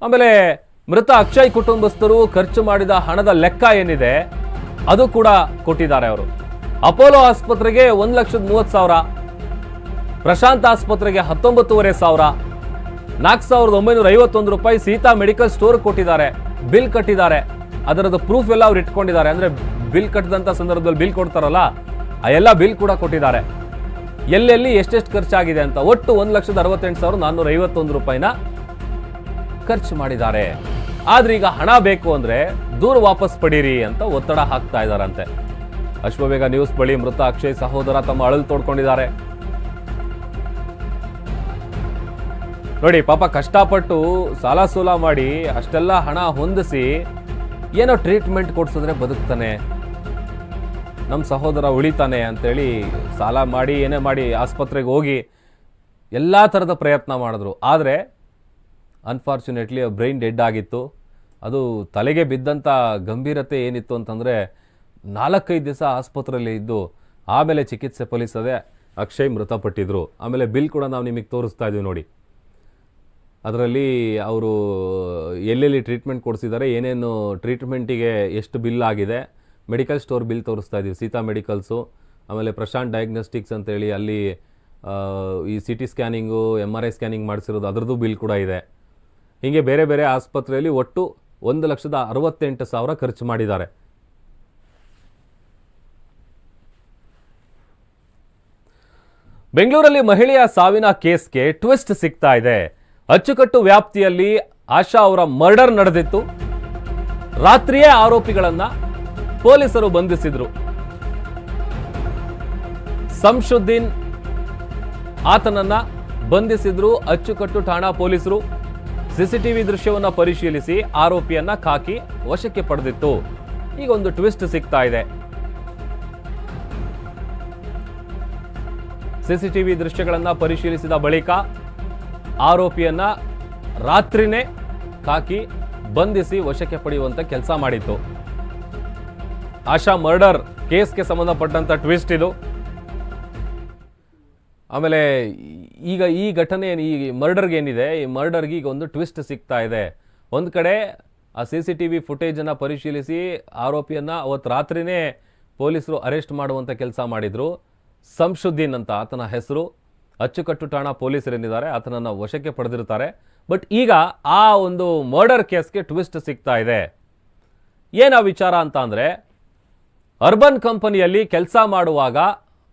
ಆಮೇಲೆ ಮೃತ ಅಕ್ಷಯ್ ಕುಟುಂಬಸ್ಥರು ಖರ್ಚು ಮಾಡಿದ ಹಣದ ಲೆಕ್ಕ ಏನಿದೆ, ಅದು ಕೂಡ ಕೊಟ್ಟಿದ್ದಾರೆ ಅವರು. ಅಪೋಲೋ ಆಸ್ಪತ್ರೆಗೆ ಒಂದು ಲಕ್ಷದ ಮೂವತ್ತು ಸಾವಿರ, ಪ್ರಶಾಂತ್ ಆಸ್ಪತ್ರೆಗೆ ಹತ್ತೊಂಬತ್ತೂವರೆ ಸಾವಿರ ನಾಲ್ಕು ಸಾವಿರದ ಒಂಬೈನೂರ ಐವತ್ತೊಂದು ರೂಪಾಯಿ ಸೀತಾ ಮೆಡಿಕಲ್ ಸ್ಟೋರ್ ಕೊಟ್ಟಿದ್ದಾರೆ, ಬಿಲ್ ಕಟ್ಟಿದ್ದಾರೆ. ಅದರದ್ದು ಪ್ರೂಫ್ ಎಲ್ಲ ಅವ್ರು ಇಟ್ಕೊಂಡಿದ್ದಾರೆ. ಅಂದರೆ ಬಿಲ್ ಕಟ್ಟಿದಂಥ ಸಂದರ್ಭದಲ್ಲಿ ಬಿಲ್ ಕೊಡ್ತಾರಲ್ಲ, ಆ ಎಲ್ಲ ಬಿಲ್ ಕೂಡ ಕೊಟ್ಟಿದ್ದಾರೆ. ಎಲ್ಲೆಲ್ಲಿ ಎಷ್ಟೆಷ್ಟು ಖರ್ಚಾಗಿದೆ ಅಂತ, ಒಟ್ಟು ಒಂದು ಲಕ್ಷದ ಅರವತ್ತೆಂಟು ಸಾವಿರದ ನಾನ್ನೂರ ಐವತ್ತೊಂದು ರೂಪಾಯಿನ ಖರ್ಚು ಮಾಡಿದ್ದಾರೆ. ಆದ್ರೆ ಈಗ ಹಣ ಬೇಕು ಅಂದ್ರೆ ದೂರ ವಾಪಸ್ ಪಡೀರಿ ಅಂತ ಒತ್ತಡ ಹಾಕ್ತಾ ಇದ್ದಾರಂತೆ. ಅಶ್ವವೇಗ ನ್ಯೂಸ್ ಬಳಿ ಮೃತ ಅಕ್ಷಯ್ ಸಹೋದರ ತಮ್ಮ ಅಳಲು ತೋಡ್ಕೊಂಡಿದ್ದಾರೆ. ನೋಡಿ, ಪಾಪ ಕಷ್ಟಪಟ್ಟು ಸಾಲ ಸೂಲ ಮಾಡಿ ಅಷ್ಟೆಲ್ಲ ಹಣ ಹೊಂದಿಸಿ ಏನೋ ಟ್ರೀಟ್ಮೆಂಟ್ ಕೊಡ್ಸಿದ್ರೆ ಬದುಕ್ತಾನೆ. ನಮ್ಮ ಸಹೋದರ ಉಳಿತಾನೆ ಅಂತೇಳಿ ಸಾಲ ಮಾಡಿ ಏನೇ ಮಾಡಿ ಆಸ್ಪತ್ರೆಗೆ ಹೋಗಿ ಎಲ್ಲ ಥರದ ಪ್ರಯತ್ನ ಮಾಡಿದ್ರು. ಆದರೆ ಅನ್ಫಾರ್ಚುನೇಟ್ಲಿ ಬ್ರೈನ್ ಡೆಡ್ ಆಗಿತ್ತು. ಅದು ತಲೆಗೆ ಬಿದ್ದಂಥ ಗಂಭೀರತೆ ಏನಿತ್ತು ಅಂತಂದರೆ ನಾಲ್ಕೈದು ದಿವಸ ಆಸ್ಪತ್ರೆಯಲ್ಲಿ ಇದ್ದು ಆಮೇಲೆ ಚಿಕಿತ್ಸೆ ಫಲಿಸದೆ ಅಕ್ಷಯ್ ಮೃತಪಟ್ಟಿದ್ರು. ಆಮೇಲೆ ಬಿಲ್ ಕೂಡ ನಾವು ನಿಮಗೆ ತೋರಿಸ್ತಾ ಇದ್ದೀವಿ ನೋಡಿ. ಅದರಲ್ಲಿ ಅವರು ಎಲ್ಲೆಲ್ಲಿ ಟ್ರೀಟ್ಮೆಂಟ್ ಕೊಡಿಸಿದ್ದಾರೆ, ಏನೇನು ಟ್ರೀಟ್ಮೆಂಟಿಗೆ ಎಷ್ಟು ಬಿಲ್ ಆಗಿದೆ ಮೆಡಿಕಲ್ ಸ್ಟೋರ್ ಬಿಲ್ ತೋರಿಸ್ತಾ ಇದ್ದೀವಿ. ಸೀತಾ ಮೆಡಿಕಲ್ಸು ಆಮೇಲೆ ಪ್ರಶಾಂತ್ ಡಯಾಗ್ನೋಸ್ಟಿಕ್ಸ್ ಅಂತೇಳಿ ಅಲ್ಲಿ ಈ C T scanning M R I scanning ಮಾಡಿಸಿರೋದು, ಅದರದ್ದು ಬಿಲ್ ಕೂಡ ಇದೆ. ಹೀಗೆ ಬೇರೆ ಬೇರೆ ಆಸ್ಪತ್ರೆಯಲ್ಲಿ ಒಟ್ಟು ಒಂದು ಲಕ್ಷದ ಅರವತ್ತೆಂಟು ಸಾವಿರ ಖರ್ಚು ಮಾಡಿದ್ದಾರೆ. ಬೆಂಗಳೂರಲ್ಲಿ ಮಹಿಳೆಯ ಸಾವಿನ ಕೇಸ್ಗೆ ಟ್ವಿಸ್ಟ್ ಸಿಗ್ತಾ ಇದೆ. ಅಚ್ಚುಕಟ್ಟು ವ್ಯಾಪ್ತಿಯಲ್ಲಿ ಆಶಾ ಅವರ ಮರ್ಡರ್ ನಡೆದಿತ್ತು. ರಾತ್ರಿಯೇ ಆರೋಪಿಗಳನ್ನ ಪೊಲೀಸರು ಬಂಧಿಸಿದ್ರು. ಸಂಶುದ್ದೀನ್ ಆತನನ್ನ ಬಂಧಿಸಿದ್ರು. ಅಚ್ಚುಕಟ್ಟು ಠಾಣಾ ಪೊಲೀಸರು ಸಿಸಿಟಿವಿ ದೃಶ್ಯವನ್ನು ಪರಿಶೀಲಿಸಿ ಆರೋಪಿಯನ್ನ ಖಾಕಿ ವಶಕ್ಕೆ ಪಡೆದಿತ್ತು. ಈಗ ಒಂದು ಟ್ವಿಸ್ಟ್ ಸಿಗ್ತಾ ಇದೆ. ಸಿಸಿಟಿವಿ ದೃಶ್ಯಗಳನ್ನ ಪರಿಶೀಲಿಸಿದ ಬಳಿಕ ಆರೋಪಿಯನ್ನ ರಾತ್ರಿನೇ ಕಾಕಿ ಬಂಧಿಸಿ ವಶಕ್ಕೆ ಪಡೆಯುವಂತ ಕೆಲಸ ಮಾಡಿತ್ತು. ಆಶಾ ಮರ್ಡರ್ ಕೇಸ್ಗೆ ಸಂಬಂಧಪಟ್ಟಂತ ಟ್ವಿಸ್ಟ್ ಇದು. ಆಮೇಲೆ ಈಗ ಈ ಘಟನೆ ಏನು ಈ ಮರ್ಡರ್ಗೆ ಏನಿದೆ? ಈ ಮರ್ಡರ್ಗೆ ಈಗ ಒಂದು ಟ್ವಿಸ್ಟ್ ಸಿಗ್ತಾ ಇದೆ. ಒಂದು ಕಡೆ ಆ ಸಿ ಸಿ ಟಿ ವಿ ಫುಟೇಜನ್ನು ಪರಿಶೀಲಿಸಿ ಆರೋಪಿಯನ್ನು ಅವತ್ತು ರಾತ್ರಿನೇ ಪೊಲೀಸರು ಅರೆಸ್ಟ್ ಮಾಡುವಂಥ ಕೆಲಸ ಮಾಡಿದರು. ಸಂಶುದ್ದೀನ್ ಅಂತ ಆತನ ಹೆಸರು. ಅಚ್ಚುಕಟ್ಟು ಠಾಣಾ ಪೊಲೀಸರೇನಿದ್ದಾರೆ. ಆತನನ್ನು ವಶಕ್ಕೆ ಪಡೆದಿರ್ತಾರೆ. ಬಟ್ ಈಗ ಆ ಒಂದು ಮರ್ಡರ್ ಕೇಸ್ಗೆ ಟ್ವಿಸ್ಟ್ ಸಿಗ್ತಾ ಇದೆ. ಏನ ವಿಚಾರ ಅಂತ ಅರ್ಬನ್ ಕಂಪನಿಯಲ್ಲಿ ಕೆಲಸ ಮಾಡುವಾಗ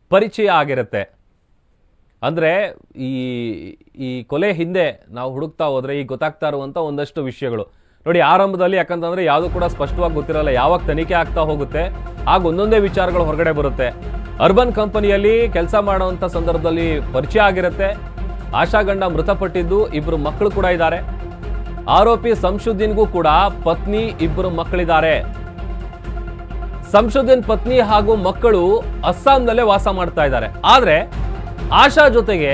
ಪರಿಚಯ ಆಗಿರುತ್ತೆ. ಅಂದರೆ ಈ ಈ ಕೊಲೆ ಹಿಂದೆ ನಾವು ಹುಡುಕ್ತಾ ಹೋದರೆ ಈಗ ಗೊತ್ತಾಗ್ತಾ ಇರುವಂಥ ಒಂದಷ್ಟು ವಿಷಯಗಳು. ನೋಡಿ, ಆರಂಭದಲ್ಲಿ ಯಾಕಂತಂದರೆ ಯಾವುದು ಕೂಡ ಸ್ಪಷ್ಟವಾಗಿ ಗೊತ್ತಿರಲ್ಲ, ಯಾವಾಗ ತನಿಖೆ ಆಗ್ತಾ ಹೋಗುತ್ತೆ, ಆಗ ಒಂದೊಂದೇ ವಿಚಾರಗಳು ಹೊರಗಡೆ ಬರುತ್ತೆ. ಅರ್ಬನ್ ಕಂಪನಿಯಲ್ಲಿ ಕೆಲಸ ಮಾಡುವಂಥ ಸಂದರ್ಭದಲ್ಲಿ ಪರಿಚಯ ಆಗಿರುತ್ತೆ. ಆಶಾಗಂಡ ಮೃತಪಟ್ಟಿದ್ದು ಇಬ್ಬರು ಮಕ್ಕಳು ಕೂಡ ಇದ್ದಾರೆ. ಆರೋಪಿ ಸಂಶುದ್ದೀನ್ಗೂ ಕೂಡ ಪತ್ನಿ ಇಬ್ಬರು ಮಕ್ಕಳಿದ್ದಾರೆ. ಸಂಶುದ್ದೀನ್ ಪತ್ನಿ ಹಾಗೂ ಮಕ್ಕಳು ಅಸ್ಸಾಂನಲ್ಲೇ ವಾಸ ಮಾಡ್ತಾ ಇದ್ದಾರೆ. ಆದ್ರೆ ಆಶಾ ಜೊತೆಗೆ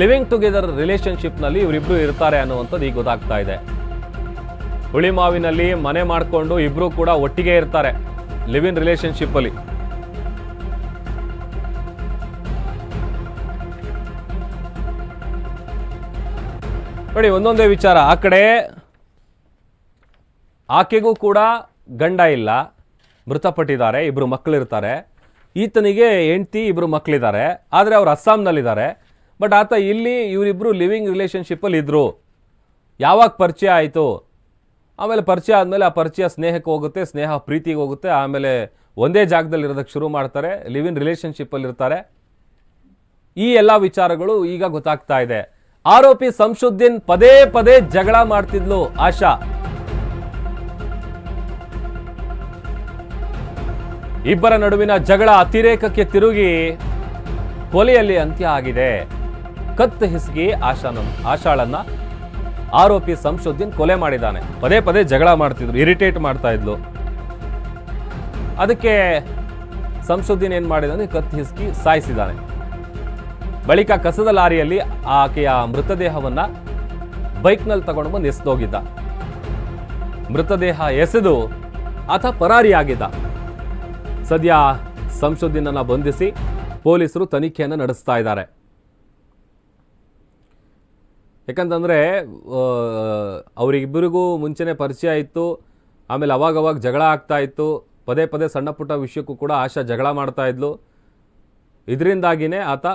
ಲಿವಿಂಗ್ ಟುಗೆದರ್ ರಿಲೇಷನ್ಶಿಪ್ನಲ್ಲಿ ಇವರಿಬ್ರು ಇರ್ತಾರೆ ಅನ್ನುವಂಥದ್ದು ಈಗ ಗೊತ್ತಾಗ್ತಾ ಇದೆ. ಹುಳಿಮಾವಿನಲ್ಲಿ ಮನೆ ಮಾಡಿಕೊಂಡು ಇಬ್ರು ಕೂಡ ಒಟ್ಟಿಗೆ ಇರ್ತಾರೆ ಲಿವ್ ಇನ್ ರಿಲೇಶನ್ಶಿಪ್ ಅಲ್ಲಿ ನೋಡಿ, ಒಂದೊಂದೇ ವಿಚಾರ. ಆ ಕಡೆ ಆಕೆಗೂ ಕೂಡ ಗಂಡ ಇಲ್ಲ, ಮೃತಪಟ್ಟಿದ್ದಾರೆ ಇಬ್ಬರು ಮಕ್ಕಳಿರ್ತಾರೆ ಈತನಿಗೆ ಹೆಂಡ್ತಿ ಇಬ್ಬರು ಮಕ್ಕಳಿದ್ದಾರೆ ಆದರೆ ಅವ್ರು ಅಸ್ಸಾಂನಲ್ಲಿದ್ದಾರೆ. ಬಟ್ ಆತ ಇಲ್ಲಿ ಇವರಿಬ್ಬರು ಲಿವಿಂಗ್ ರಿಲೇಷನ್ಶಿಪ್ಪಲ್ಲಿ ಇದ್ದರು ಯಾವಾಗ ಪರಿಚಯ ಆಯಿತು? ಆಮೇಲೆ ಪರಿಚಯ ಆದಮೇಲೆ ಆ ಪರಿಚಯ ಸ್ನೇಹಕ್ಕೆ ಹೋಗುತ್ತೆ, ಸ್ನೇಹ ಪ್ರೀತಿಗೆ ಹೋಗುತ್ತೆ. ಆಮೇಲೆ ಒಂದೇ ಜಾಗದಲ್ಲಿ ಇರೋದಕ್ಕೆ ಶುರು ಮಾಡ್ತಾರೆ ಲಿವ್ ಇನ್ ರಿಲೇಷನ್ಶಿಪ್ಪಲ್ಲಿ ಇರ್ತಾರೆ. ಈ ಎಲ್ಲ ವಿಚಾರಗಳು ಈಗ ಗೊತ್ತಾಗ್ತಾ ಇದೆ. ಆರೋಪಿ ಸಂಶುದ್ದೀನ್ ಪದೇ ಪದೇ ಜಗಳ ಮಾಡ್ತಿದ್ಲು ಆಶಾ. ಇಬ್ಬರ ನಡುವಿನ ಜಗಳ ಅತಿರೇಕಕ್ಕೆ ತಿರುಗಿ ಕೊಲೆಯಲ್ಲಿ ಅಂತ್ಯ ಆಗಿದೆ. ಕತ್ತು ಹಿಸ್ಗಿ ಆಶಾನ, ಆಶಾಳನ್ನ ಆರೋಪಿ ಸಂಶುದ್ದೀನ್ ಕೊಲೆ ಮಾಡಿದ್ದಾನೆ. ಪದೇ ಪದೇ ಜಗಳ ಮಾಡ್ತಿದ್ರು, ಇರಿಟೇಟ್ ಮಾಡ್ತಾ ಇದ್ಲು. ಅದಕ್ಕೆ ಸಂಶುದ್ದೀನ್ ಏನ್ ಮಾಡಿದಾನೆ ಕತ್ತು ಹಿಸ್ಕಿ ಸಾಯಿಸಿದ್ದಾನೆ. ಬಳಿಕ ಕಸದ ಲಾರಿಯಲ್ಲಿ ಆಕೆಯ ಮೃತದೇಹವನ್ನ ಬೈಕ್ನಲ್ಲಿ ತಗೊಂಡು ಬಂದು ಎಸೆದೋಗಿದ್ದ. ಮೃತದೇಹ ಎಸೆದು ಆತ ಪರಾರಿಯಾಗಿದ್ದ. ಸದ್ಯ ಸಂಶುದ್ದೀನನ್ನ ಬಂಧಿಸಿ ಪೊಲೀಸರು ತನಿಖೆಯನ್ನು ನಡೆಸ್ತಾ ಇದ್ದಾರೆ. ಯಾಕಂತಂದರೆ ಅವರಿಬ್ಬರಿಗೂ ಮುಂಚೆನೇ ಪರಿಚಯ ಇತ್ತು, ಆಮೇಲೆ ಅವಾಗವಾಗ ಜಗಳ ಆಗ್ತಾ ಇತ್ತು, ಪದೇ ಪದೇ ಸಣ್ಣ ಪುಟ್ಟ ವಿಷಯಕ್ಕೂ ಕೂಡ ಆಶಾ ಜಗಳ ಮಾಡ್ತಾ ಇದ್ಲು. ಇದರಿಂದಾಗಿಯೇ ಆತ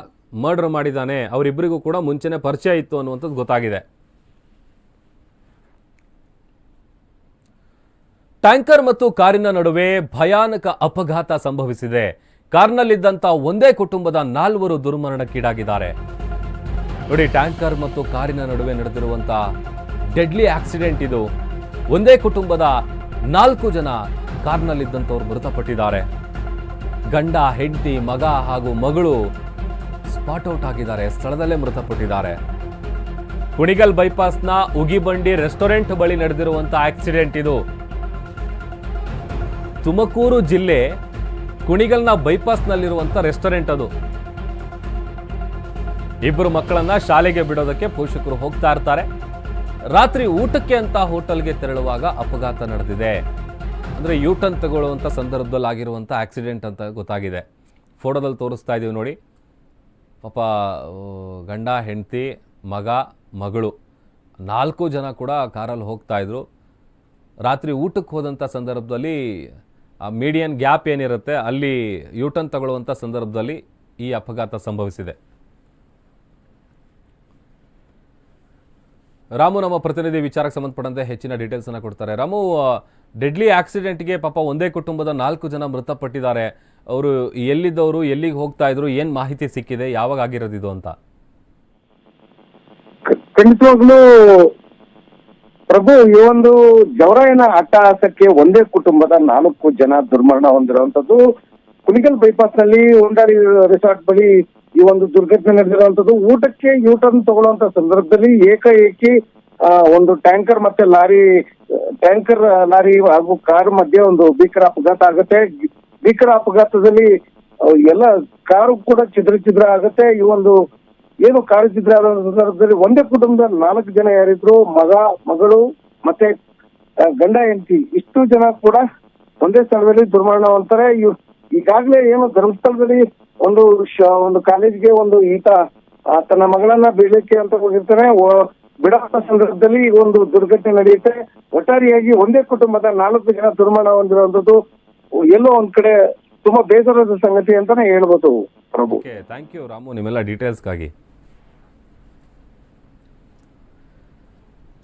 ಮರ್ಡರ್ ಮಾಡಿದ್ದಾನೆ ಅವರಿಬ್ಬರಿಗೂ ಕೂಡ ಮುಂಚೆನೇ ಪರಿಚಯ ಇತ್ತು ಅನ್ನುವಂಥದ್ದು ಗೊತ್ತಾಗಿದೆ. ಟ್ಯಾಂಕರ್ ಮತ್ತು ಕಾರಿನ ನಡುವೆ ಭಯಾನಕ ಅಪಘಾತ ಸಂಭವಿಸಿದೆ. ಕಾರ್ನಲ್ಲಿದ್ದಂಥ ಒಂದೇ ಕುಟುಂಬದ ನಾಲ್ವರು ದುರ್ಮರಣಕ್ಕೀಡಾಗಿದ್ದಾರೆ. ನೋಡಿ, ಟ್ಯಾಂಕರ್ ಮತ್ತು ಕಾರಿನ ನಡುವೆ ನಡೆದಿರುವಂಥ ಡೆಡ್ಲಿ ಆಕ್ಸಿಡೆಂಟ್ ಇದು. ಒಂದೇ ಕುಟುಂಬದ ನಾಲ್ಕು ಜನ ಕಾರ್ನಲ್ಲಿದ್ದಂಥವ್ರು ಮೃತಪಟ್ಟಿದ್ದಾರೆ. ಗಂಡ, ಹೆಂಡತಿ, ಮಗ ಹಾಗೂ ಮಗಳು ಸ್ಪಾಟ್ ಔಟ್ ಆಗಿದ್ದಾರೆ. ಸ್ಥಳದಲ್ಲೇ ಮೃತಪಟ್ಟಿದ್ದಾರೆ. ಕುಣಿಗಲ್ ಬೈಪಾಸ್ನ ಉಗಿಬಂಡಿ ರೆಸ್ಟೋರೆಂಟ್ ಬಳಿ ನಡೆದಿರುವಂಥ ಆಕ್ಸಿಡೆಂಟ್ ಇದು. ತುಮಕೂರು ಜಿಲ್ಲೆ ಕುಣಿಗಲ್ನ ಬೈಪಾಸ್ನಲ್ಲಿರುವಂಥ ರೆಸ್ಟೋರೆಂಟ್ ಅದು. ಇಬ್ಬರು ಮಕ್ಕಳನ್ನ ಶಾಲೆಗೆ ಬಿಡೋದಕ್ಕೆ ಪೋಷಕರು ಹೋಗ್ತಾ ಇರ್ತಾರೆ. ರಾತ್ರಿ ಊಟಕ್ಕೆ ಅಂತ ಹೋಟೆಲ್ಗೆ ತೆರಳುವಾಗ ಅಪಘಾತ ನಡೆದಿದೆ. ಅಂದರೆ ಯೂಟರ್ನ್ ತಗೊಳ್ಳುವಂಥ ಸಂದರ್ಭದಲ್ಲಿ ಆಗಿರುವಂಥ ಆಕ್ಸಿಡೆಂಟ್ ಅಂತ ಗೊತ್ತಾಗಿದೆ. ಫೋಟೋದಲ್ಲಿ ತೋರಿಸ್ತಾ ಇದೀವಿ ನೋಡಿ. ಪಾಪ ಗಂಡ, ಹೆಂಡತಿ, ಮಗ, ಮಗಳು. ನಾಲ್ಕು ಜನ ಕೂಡ ಕಾರಲ್ಲಿ ಹೋಗ್ತಾ ಇದ್ರು. ರಾತ್ರಿ ಊಟಕ್ಕೆ ಹೋದಂಥ ಸಂದರ್ಭದಲ್ಲಿ ಮೀಡಿಯನ್ ಗ್ಯಾಪ್ ಏನಿರುತ್ತೆ, ಅಲ್ಲಿ ಯೂಟರ್ನ್ ತಗೊಳ್ಳುವಂಥ ಸಂದರ್ಭದಲ್ಲಿ ಈ ಅಪಘಾತ ಸಂಭವಿಸಿದೆ. ರಾಮು ನಮ್ಮ ಪ್ರತಿನಿಧಿ ವಿಚಾರಕ್ಕೆ ಸಂಬಂಧಪಟ್ಟಂತೆ ಹೆಚ್ಚಿನ ಡೀಟೇಲ್ಸ್ ಅನ್ನು ಕೊಡ್ತಾರೆ. ರಾಮು ಡೆಡ್ಲಿ ಆಕ್ಸಿಡೆಂಟ್ಗೆ ಪಾಪ ಒಂದೇ ಕುಟುಂಬದ ನಾಲ್ಕು ಜನ ಮೃತಪಟ್ಟಿದ್ದಾರೆ. ಅವರು ಎಲ್ಲಿದ್ದವರು, ಎಲ್ಲಿಗೆ ಹೋಗ್ತಾ ಇದ್ರು, ಏನ್ ಮಾಹಿತಿ ಸಿಕ್ಕಿದೆ, ಯಾವಾಗ ಆಗಿರೋದಿದು ಅಂತ? ಖಂಡಿತವಾಗ್ಲೂ ಪ್ರಭು, ಈ ಒಂದು ಜವರಾಯನ ಅಟ್ಟಹಾಸಕ್ಕೆ ಒಂದೇ ಕುಟುಂಬದ ನಾಲ್ಕು ಜನ ದುರ್ಮರಣ ಹೊಂದಿರುವಂತದ್ದು ಕುಣಿಗಲ್ ಬೈಪಾಸ್ನಲ್ಲಿ ಹೊಂಡಾರಿ ರೆಸಾರ್ಟ್ ಬಳಿ ಈ ಒಂದು ದುರ್ಘಟನೆ ನಡೆದಿರುವಂತದ್ದು ಊಟಕ್ಕೆ ಯೂಟರ್ನ್ ತಗೊಳ್ಳುವಂತ ಸಂದರ್ಭದಲ್ಲಿ ಏಕಾಏಕಿ ಒಂದು ಟ್ಯಾಂಕರ್ ಮತ್ತೆ ಲಾರಿ, ಟ್ಯಾಂಕರ್, ಲಾರಿ ಹಾಗೂ ಕಾರ್ ಮಧ್ಯೆ ಒಂದು ಭೀಕರ ಅಪಘಾತ ಆಗುತ್ತೆ. ಭೀಕರ ಅಪಘಾತದಲ್ಲಿ ಎಲ್ಲ ಕಾರು ಕೂಡ ಚಿದ್ರ ಚಿದ್ರ ಆಗುತ್ತೆ. ಈ ಒಂದು ಏನು ಕಾಣಿಸಿದ್ರೆ ಅದರ ಸಂದರ್ಭದಲ್ಲಿ ಒಂದೇ ಕುಟುಂಬದ ನಾಲ್ಕು ಜನ ಯಾರಿದ್ರು, ಮಗ, ಮಗಳು ಮತ್ತೆ ಗಂಡ, ಹೆಂಡತಿ, ಇಷ್ಟು ಜನ ಕೂಡ ಒಂದೇ ಸ್ಥಳದಲ್ಲಿ ದುರ್ಮರಣ ಇವ್ ಈಗಾಗಲೇ ಏನು ಧರ್ಮಸ್ಥಳದಲ್ಲಿ ಒಂದು ಒಂದು ಕಾಲೇಜ್ಗೆ ಒಂದು ಈತ ತನ್ನ ಮಗಳನ್ನ ಬಿಡಲಿಕ್ಕೆ ಅಂತ ಹೋಗಿರ್ತಾನೆ. ಬಿಡುವಂತ ಸಂದರ್ಭದಲ್ಲಿ ಒಂದು ದುರ್ಘಟನೆ ನಡೆಯುತ್ತೆ. ಒಟ್ಟಾರೆಯಾಗಿ ಒಂದೇ ಕುಟುಂಬದ ನಾಲ್ಕು ಜನ ದುರ್ಮರಣ ಹೊಂದಿರುವಂತದ್ದು ಎಲ್ಲೋ ಒಂದ್ ಕಡೆ ತುಂಬಾ ಬೇಸರದ ಸಂಗತಿ ಅಂತಾನೆ ಹೇಳ್ಬೋದು ಪ್ರಭು. ಥ್ಯಾಂಕ್ ಯು ರಾಮು, ನಿಮ್ಮೆಲ್ಲ ಡೀಟೇಲ್ಸ್ಗಾಗಿ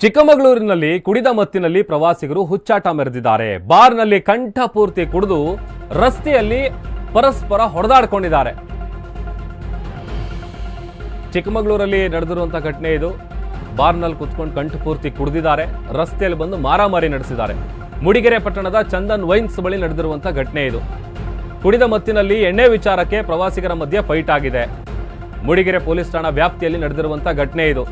ಚಿಕ್ಕಮಗಳೂರಿನಲ್ಲಿ ಕುಡಿದ ಮತ್ತಿನಲ್ಲಿ ಪ್ರವಾಸಿಗರು ಹುಚ್ಚಾಟ ಮೆರೆದಿದ್ದಾರೆ. ಬಾರ್ನಲ್ಲಿ ಕಂಠಪೂರ್ತಿ ಕುಡಿದು ರಸ್ತೆಯಲ್ಲಿ ಪರಸ್ಪರ ಹೊಡೆದಾಡ್ಕೊಂಡಿದ್ದಾರೆ. ಚಿಕ್ಕಮಗಳೂರಲ್ಲಿ ನಡೆದಿರುವಂತಹ ಘಟನೆ ಇದು. ಬಾರ್ನಲ್ಲಿ ಕುತ್ಕೊಂಡು ಕಂಠಪೂರ್ತಿ ಕುಡಿದಿದ್ದಾರೆ. ರಸ್ತೆಯಲ್ಲಿ ಬಂದು ಮಾರಾಮಾರಿ ನಡೆಸಿದ್ದಾರೆ. ಮುಡಿಗೆರೆ ಪಟ್ಟಣದ ಚಂದನ್ ವೈನ್ಸ್ ಬಳಿ ನಡೆದಿರುವಂತಹ ಘಟನೆ ಇದು. ಕುಡಿದ ಮತ್ತಿನಲ್ಲಿ ಎಣ್ಣೆ ವಿಚಾರಕ್ಕೆ ಪ್ರವಾಸಿಗರ ಮಧ್ಯೆ ಫೈಟ್ ಆಗಿದೆ. ಮುಡಿಗೆರೆ ಪೊಲೀಸ್ ಠಾಣಾ ವ್ಯಾಪ್ತಿಯಲ್ಲಿ ನಡೆದಿರುವಂತಹ ಘಟನೆ ಇದು.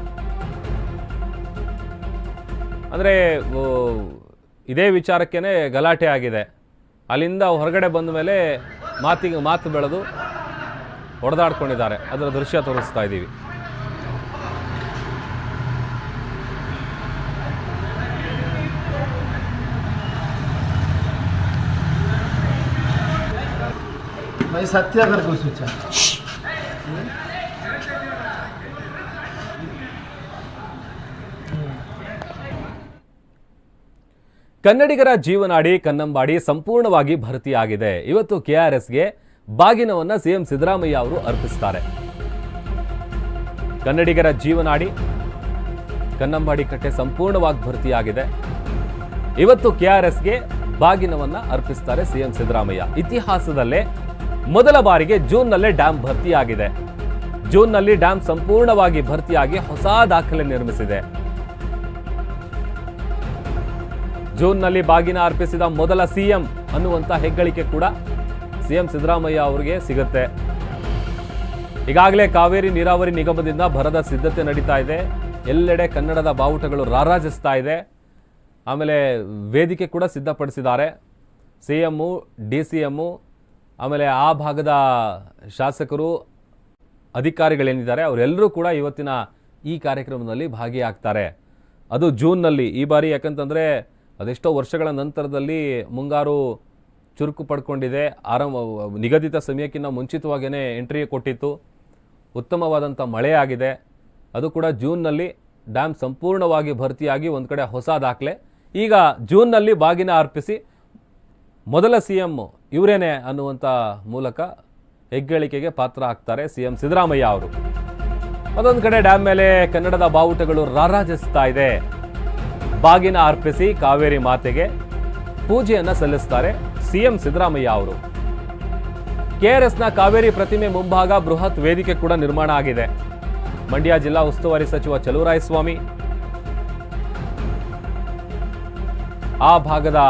ಅಂದರೆ ಇದೇ ವಿಚಾರಕ್ಕೇನೆ ಗಲಾಟೆ ಆಗಿದೆ ಅಲ್ಲಿಂದ ಹೊರಗಡೆ ಬಂದ ಮೇಲೆ ಮಾತಿಗೆ ಮಾತು ಬೆಳೆದು ಹೊಡೆದಾಡ್ಕೊಂಡಿದ್ದಾರೆ ಅದರ ದೃಶ್ಯ ತೋರಿಸ್ತಾ ಇದ್ದೀವಿ भाई सत्या कर कुछ सोचा ಕನ್ನಡಿಗರ ಜೀವನಾಡಿ ಕನ್ನಂಬಾಡಿ ಸಂಪೂರ್ಣವಾಗಿ ಭರ್ತಿಯಾಗಿದೆ. ಇವತ್ತು ಕೆಆರ್ಎಸ್ಗೆ ಬಾಗಿನವನ್ನ ಸಿಎಂ ಸಿದ್ದರಾಮಯ್ಯ ಅವರು ಅರ್ಪಿಸ್ತಾರೆ. ಕನ್ನಡಿಗರ ಜೀವನಾಡಿ ಕನ್ನಂಬಾಡಿ ಕಟ್ಟೆ ಸಂಪೂರ್ಣವಾಗಿ ಭರ್ತಿಯಾಗಿದೆ. ಇವತ್ತು ಕೆಆರ್ಎಸ್ಗೆ ಬಾಗಿನವನ್ನ ಅರ್ಪಿಸ್ತಾರೆ ಸಿಎಂ ಸಿದ್ದರಾಮಯ್ಯ. ಇತಿಹಾಸದಲ್ಲೇ ಮೊದಲ ಬಾರಿಗೆ ಜೂನ್ನಲ್ಲೇ ಡ್ಯಾಂ ಭರ್ತಿಯಾಗಿದೆ. ಜೂನ್ನಲ್ಲಿ ಡ್ಯಾಂ ಸಂಪೂರ್ಣವಾಗಿ ಭರ್ತಿಯಾಗಿ ಹೊಸ ದಾಖಲೆ ನಿರ್ಮಿಸಿದೆ. ಜೂನ್ನಲ್ಲಿ ಬಾಗಿನ ಅರ್ಪಿಸಿದ ಮೊದಲ ಸಿಎಂ ಅನ್ನುವಂಥ ಹೆಗ್ಗಳಿಕೆ ಕೂಡ ಸಿಎಂ ಸಿದ್ದರಾಮಯ್ಯ ಅವರಿಗೆ ಸಿಗುತ್ತೆ. ಈಗಾಗಲೇ ಕಾವೇರಿ ನೀರಾವರಿ ನಿಗಮದಿಂದ ಭರದ ಸಿದ್ಧತೆ ನಡೀತಾ ಇದೆ. ಎಲ್ಲೆಡೆ ಕನ್ನಡದ ಬಾವುಟಗಳು ರಾರಾಜಿಸ್ತಾ ಇದೆ. ಆಮೇಲೆ ವೇದಿಕೆ ಕೂಡ ಸಿದ್ಧಪಡಿಸಿದ್ದಾರೆ. C M D C M ಆಮೇಲೆ ಆ ಭಾಗದ ಶಾಸಕರು, ಅಧಿಕಾರಿಗಳೇನಿದ್ದಾರೆ, ಅವರೆಲ್ಲರೂ ಕೂಡ ಇವತ್ತಿನ ಈ ಕಾರ್ಯಕ್ರಮದಲ್ಲಿ ಭಾಗಿಯಾಗ್ತಾರೆ. ಅದು ಜೂನ್ನಲ್ಲಿ. ಈ ಬಾರಿ ಯಾಕಂತಂದರೆ ಅದೆಷ್ಟೋ ವರ್ಷಗಳ ನಂತರದಲ್ಲಿ ಮುಂಗಾರು ಚುರುಕು ಪಡ್ಕೊಂಡಿದೆ. ಆರಂಭ, ನಿಗದಿತ ಸಮಯಕ್ಕಿಂತ ಮುಂಚಿತವಾಗಿಯೇ ಎಂಟ್ರಿ ಕೊಟ್ಟಿತ್ತು. ಉತ್ತಮವಾದಂಥ ಮಳೆ ಆಗಿದೆ. ಅದು ಕೂಡ ಜೂನ್ನಲ್ಲಿ ಡ್ಯಾಮ್ ಸಂಪೂರ್ಣವಾಗಿ ಭರ್ತಿಯಾಗಿ ಒಂದು ಕಡೆ ಹೊಸ ದಾಖಲೆ. ಈಗ ಜೂನ್ನಲ್ಲಿ ಬಾಗಿನ ಅರ್ಪಿಸಿ ಮೊದಲ ಸಿ ಎಂ ಇವರೇನೆ ಅನ್ನುವಂಥ ಮೂಲಕ ಹೆಗ್ಗಳಿಕೆಗೆ ಪಾತ್ರ ಆಗ್ತಾರೆ ಸಿ ಎಂ ಸಿದ್ದರಾಮಯ್ಯ ಅವರು. ಅದೊಂದು ಕಡೆ ಡ್ಯಾಮ್ ಮೇಲೆ ಕನ್ನಡದ ಬಾವುಟಗಳು ರಾರಾಜಿಸ್ತಾ ಇದೆ. ಬಾಗಿನ ಅರ್ಪಿಸಿ ಕಾವೇರಿ ಮಾತೆಗೆ ಪೂಜೆಯನ್ನು ಸಲ್ಲಿಸ್ತಾರೆ ಸಿಎಂ ಸಿದ್ದರಾಮಯ್ಯ ಅವರು. ಕೆಆರ್ಎಸ್ನ ಕಾವೇರಿ ಪ್ರತಿಮೆ ಮುಂಭಾಗ ಬೃಹತ್ ವೇದಿಕೆ ಕೂಡ ನಿರ್ಮಾಣ ಆಗಿದೆ. ಮಂಡ್ಯ ಜಿಲ್ಲಾ ಉಸ್ತುವಾರಿ ಸಚಿವ ಚಲುವರಾಯಸ್ವಾಮಿ. ಆ ಭಾಗದ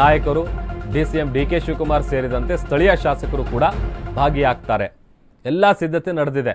ನಾಯಕರು ಡಿಸಿಎಂ ಡಿ ಕೆ ಶಿವಕುಮಾರ್ ಸೇರಿದಂತೆ ಸ್ಥಳೀಯ ಶಾಸಕರು ಕೂಡ ಭಾಗಿಯಾಗ್ತಾರೆ. ಎಲ್ಲ ಸಿದ್ಧತೆ ನಡೆದಿದೆ.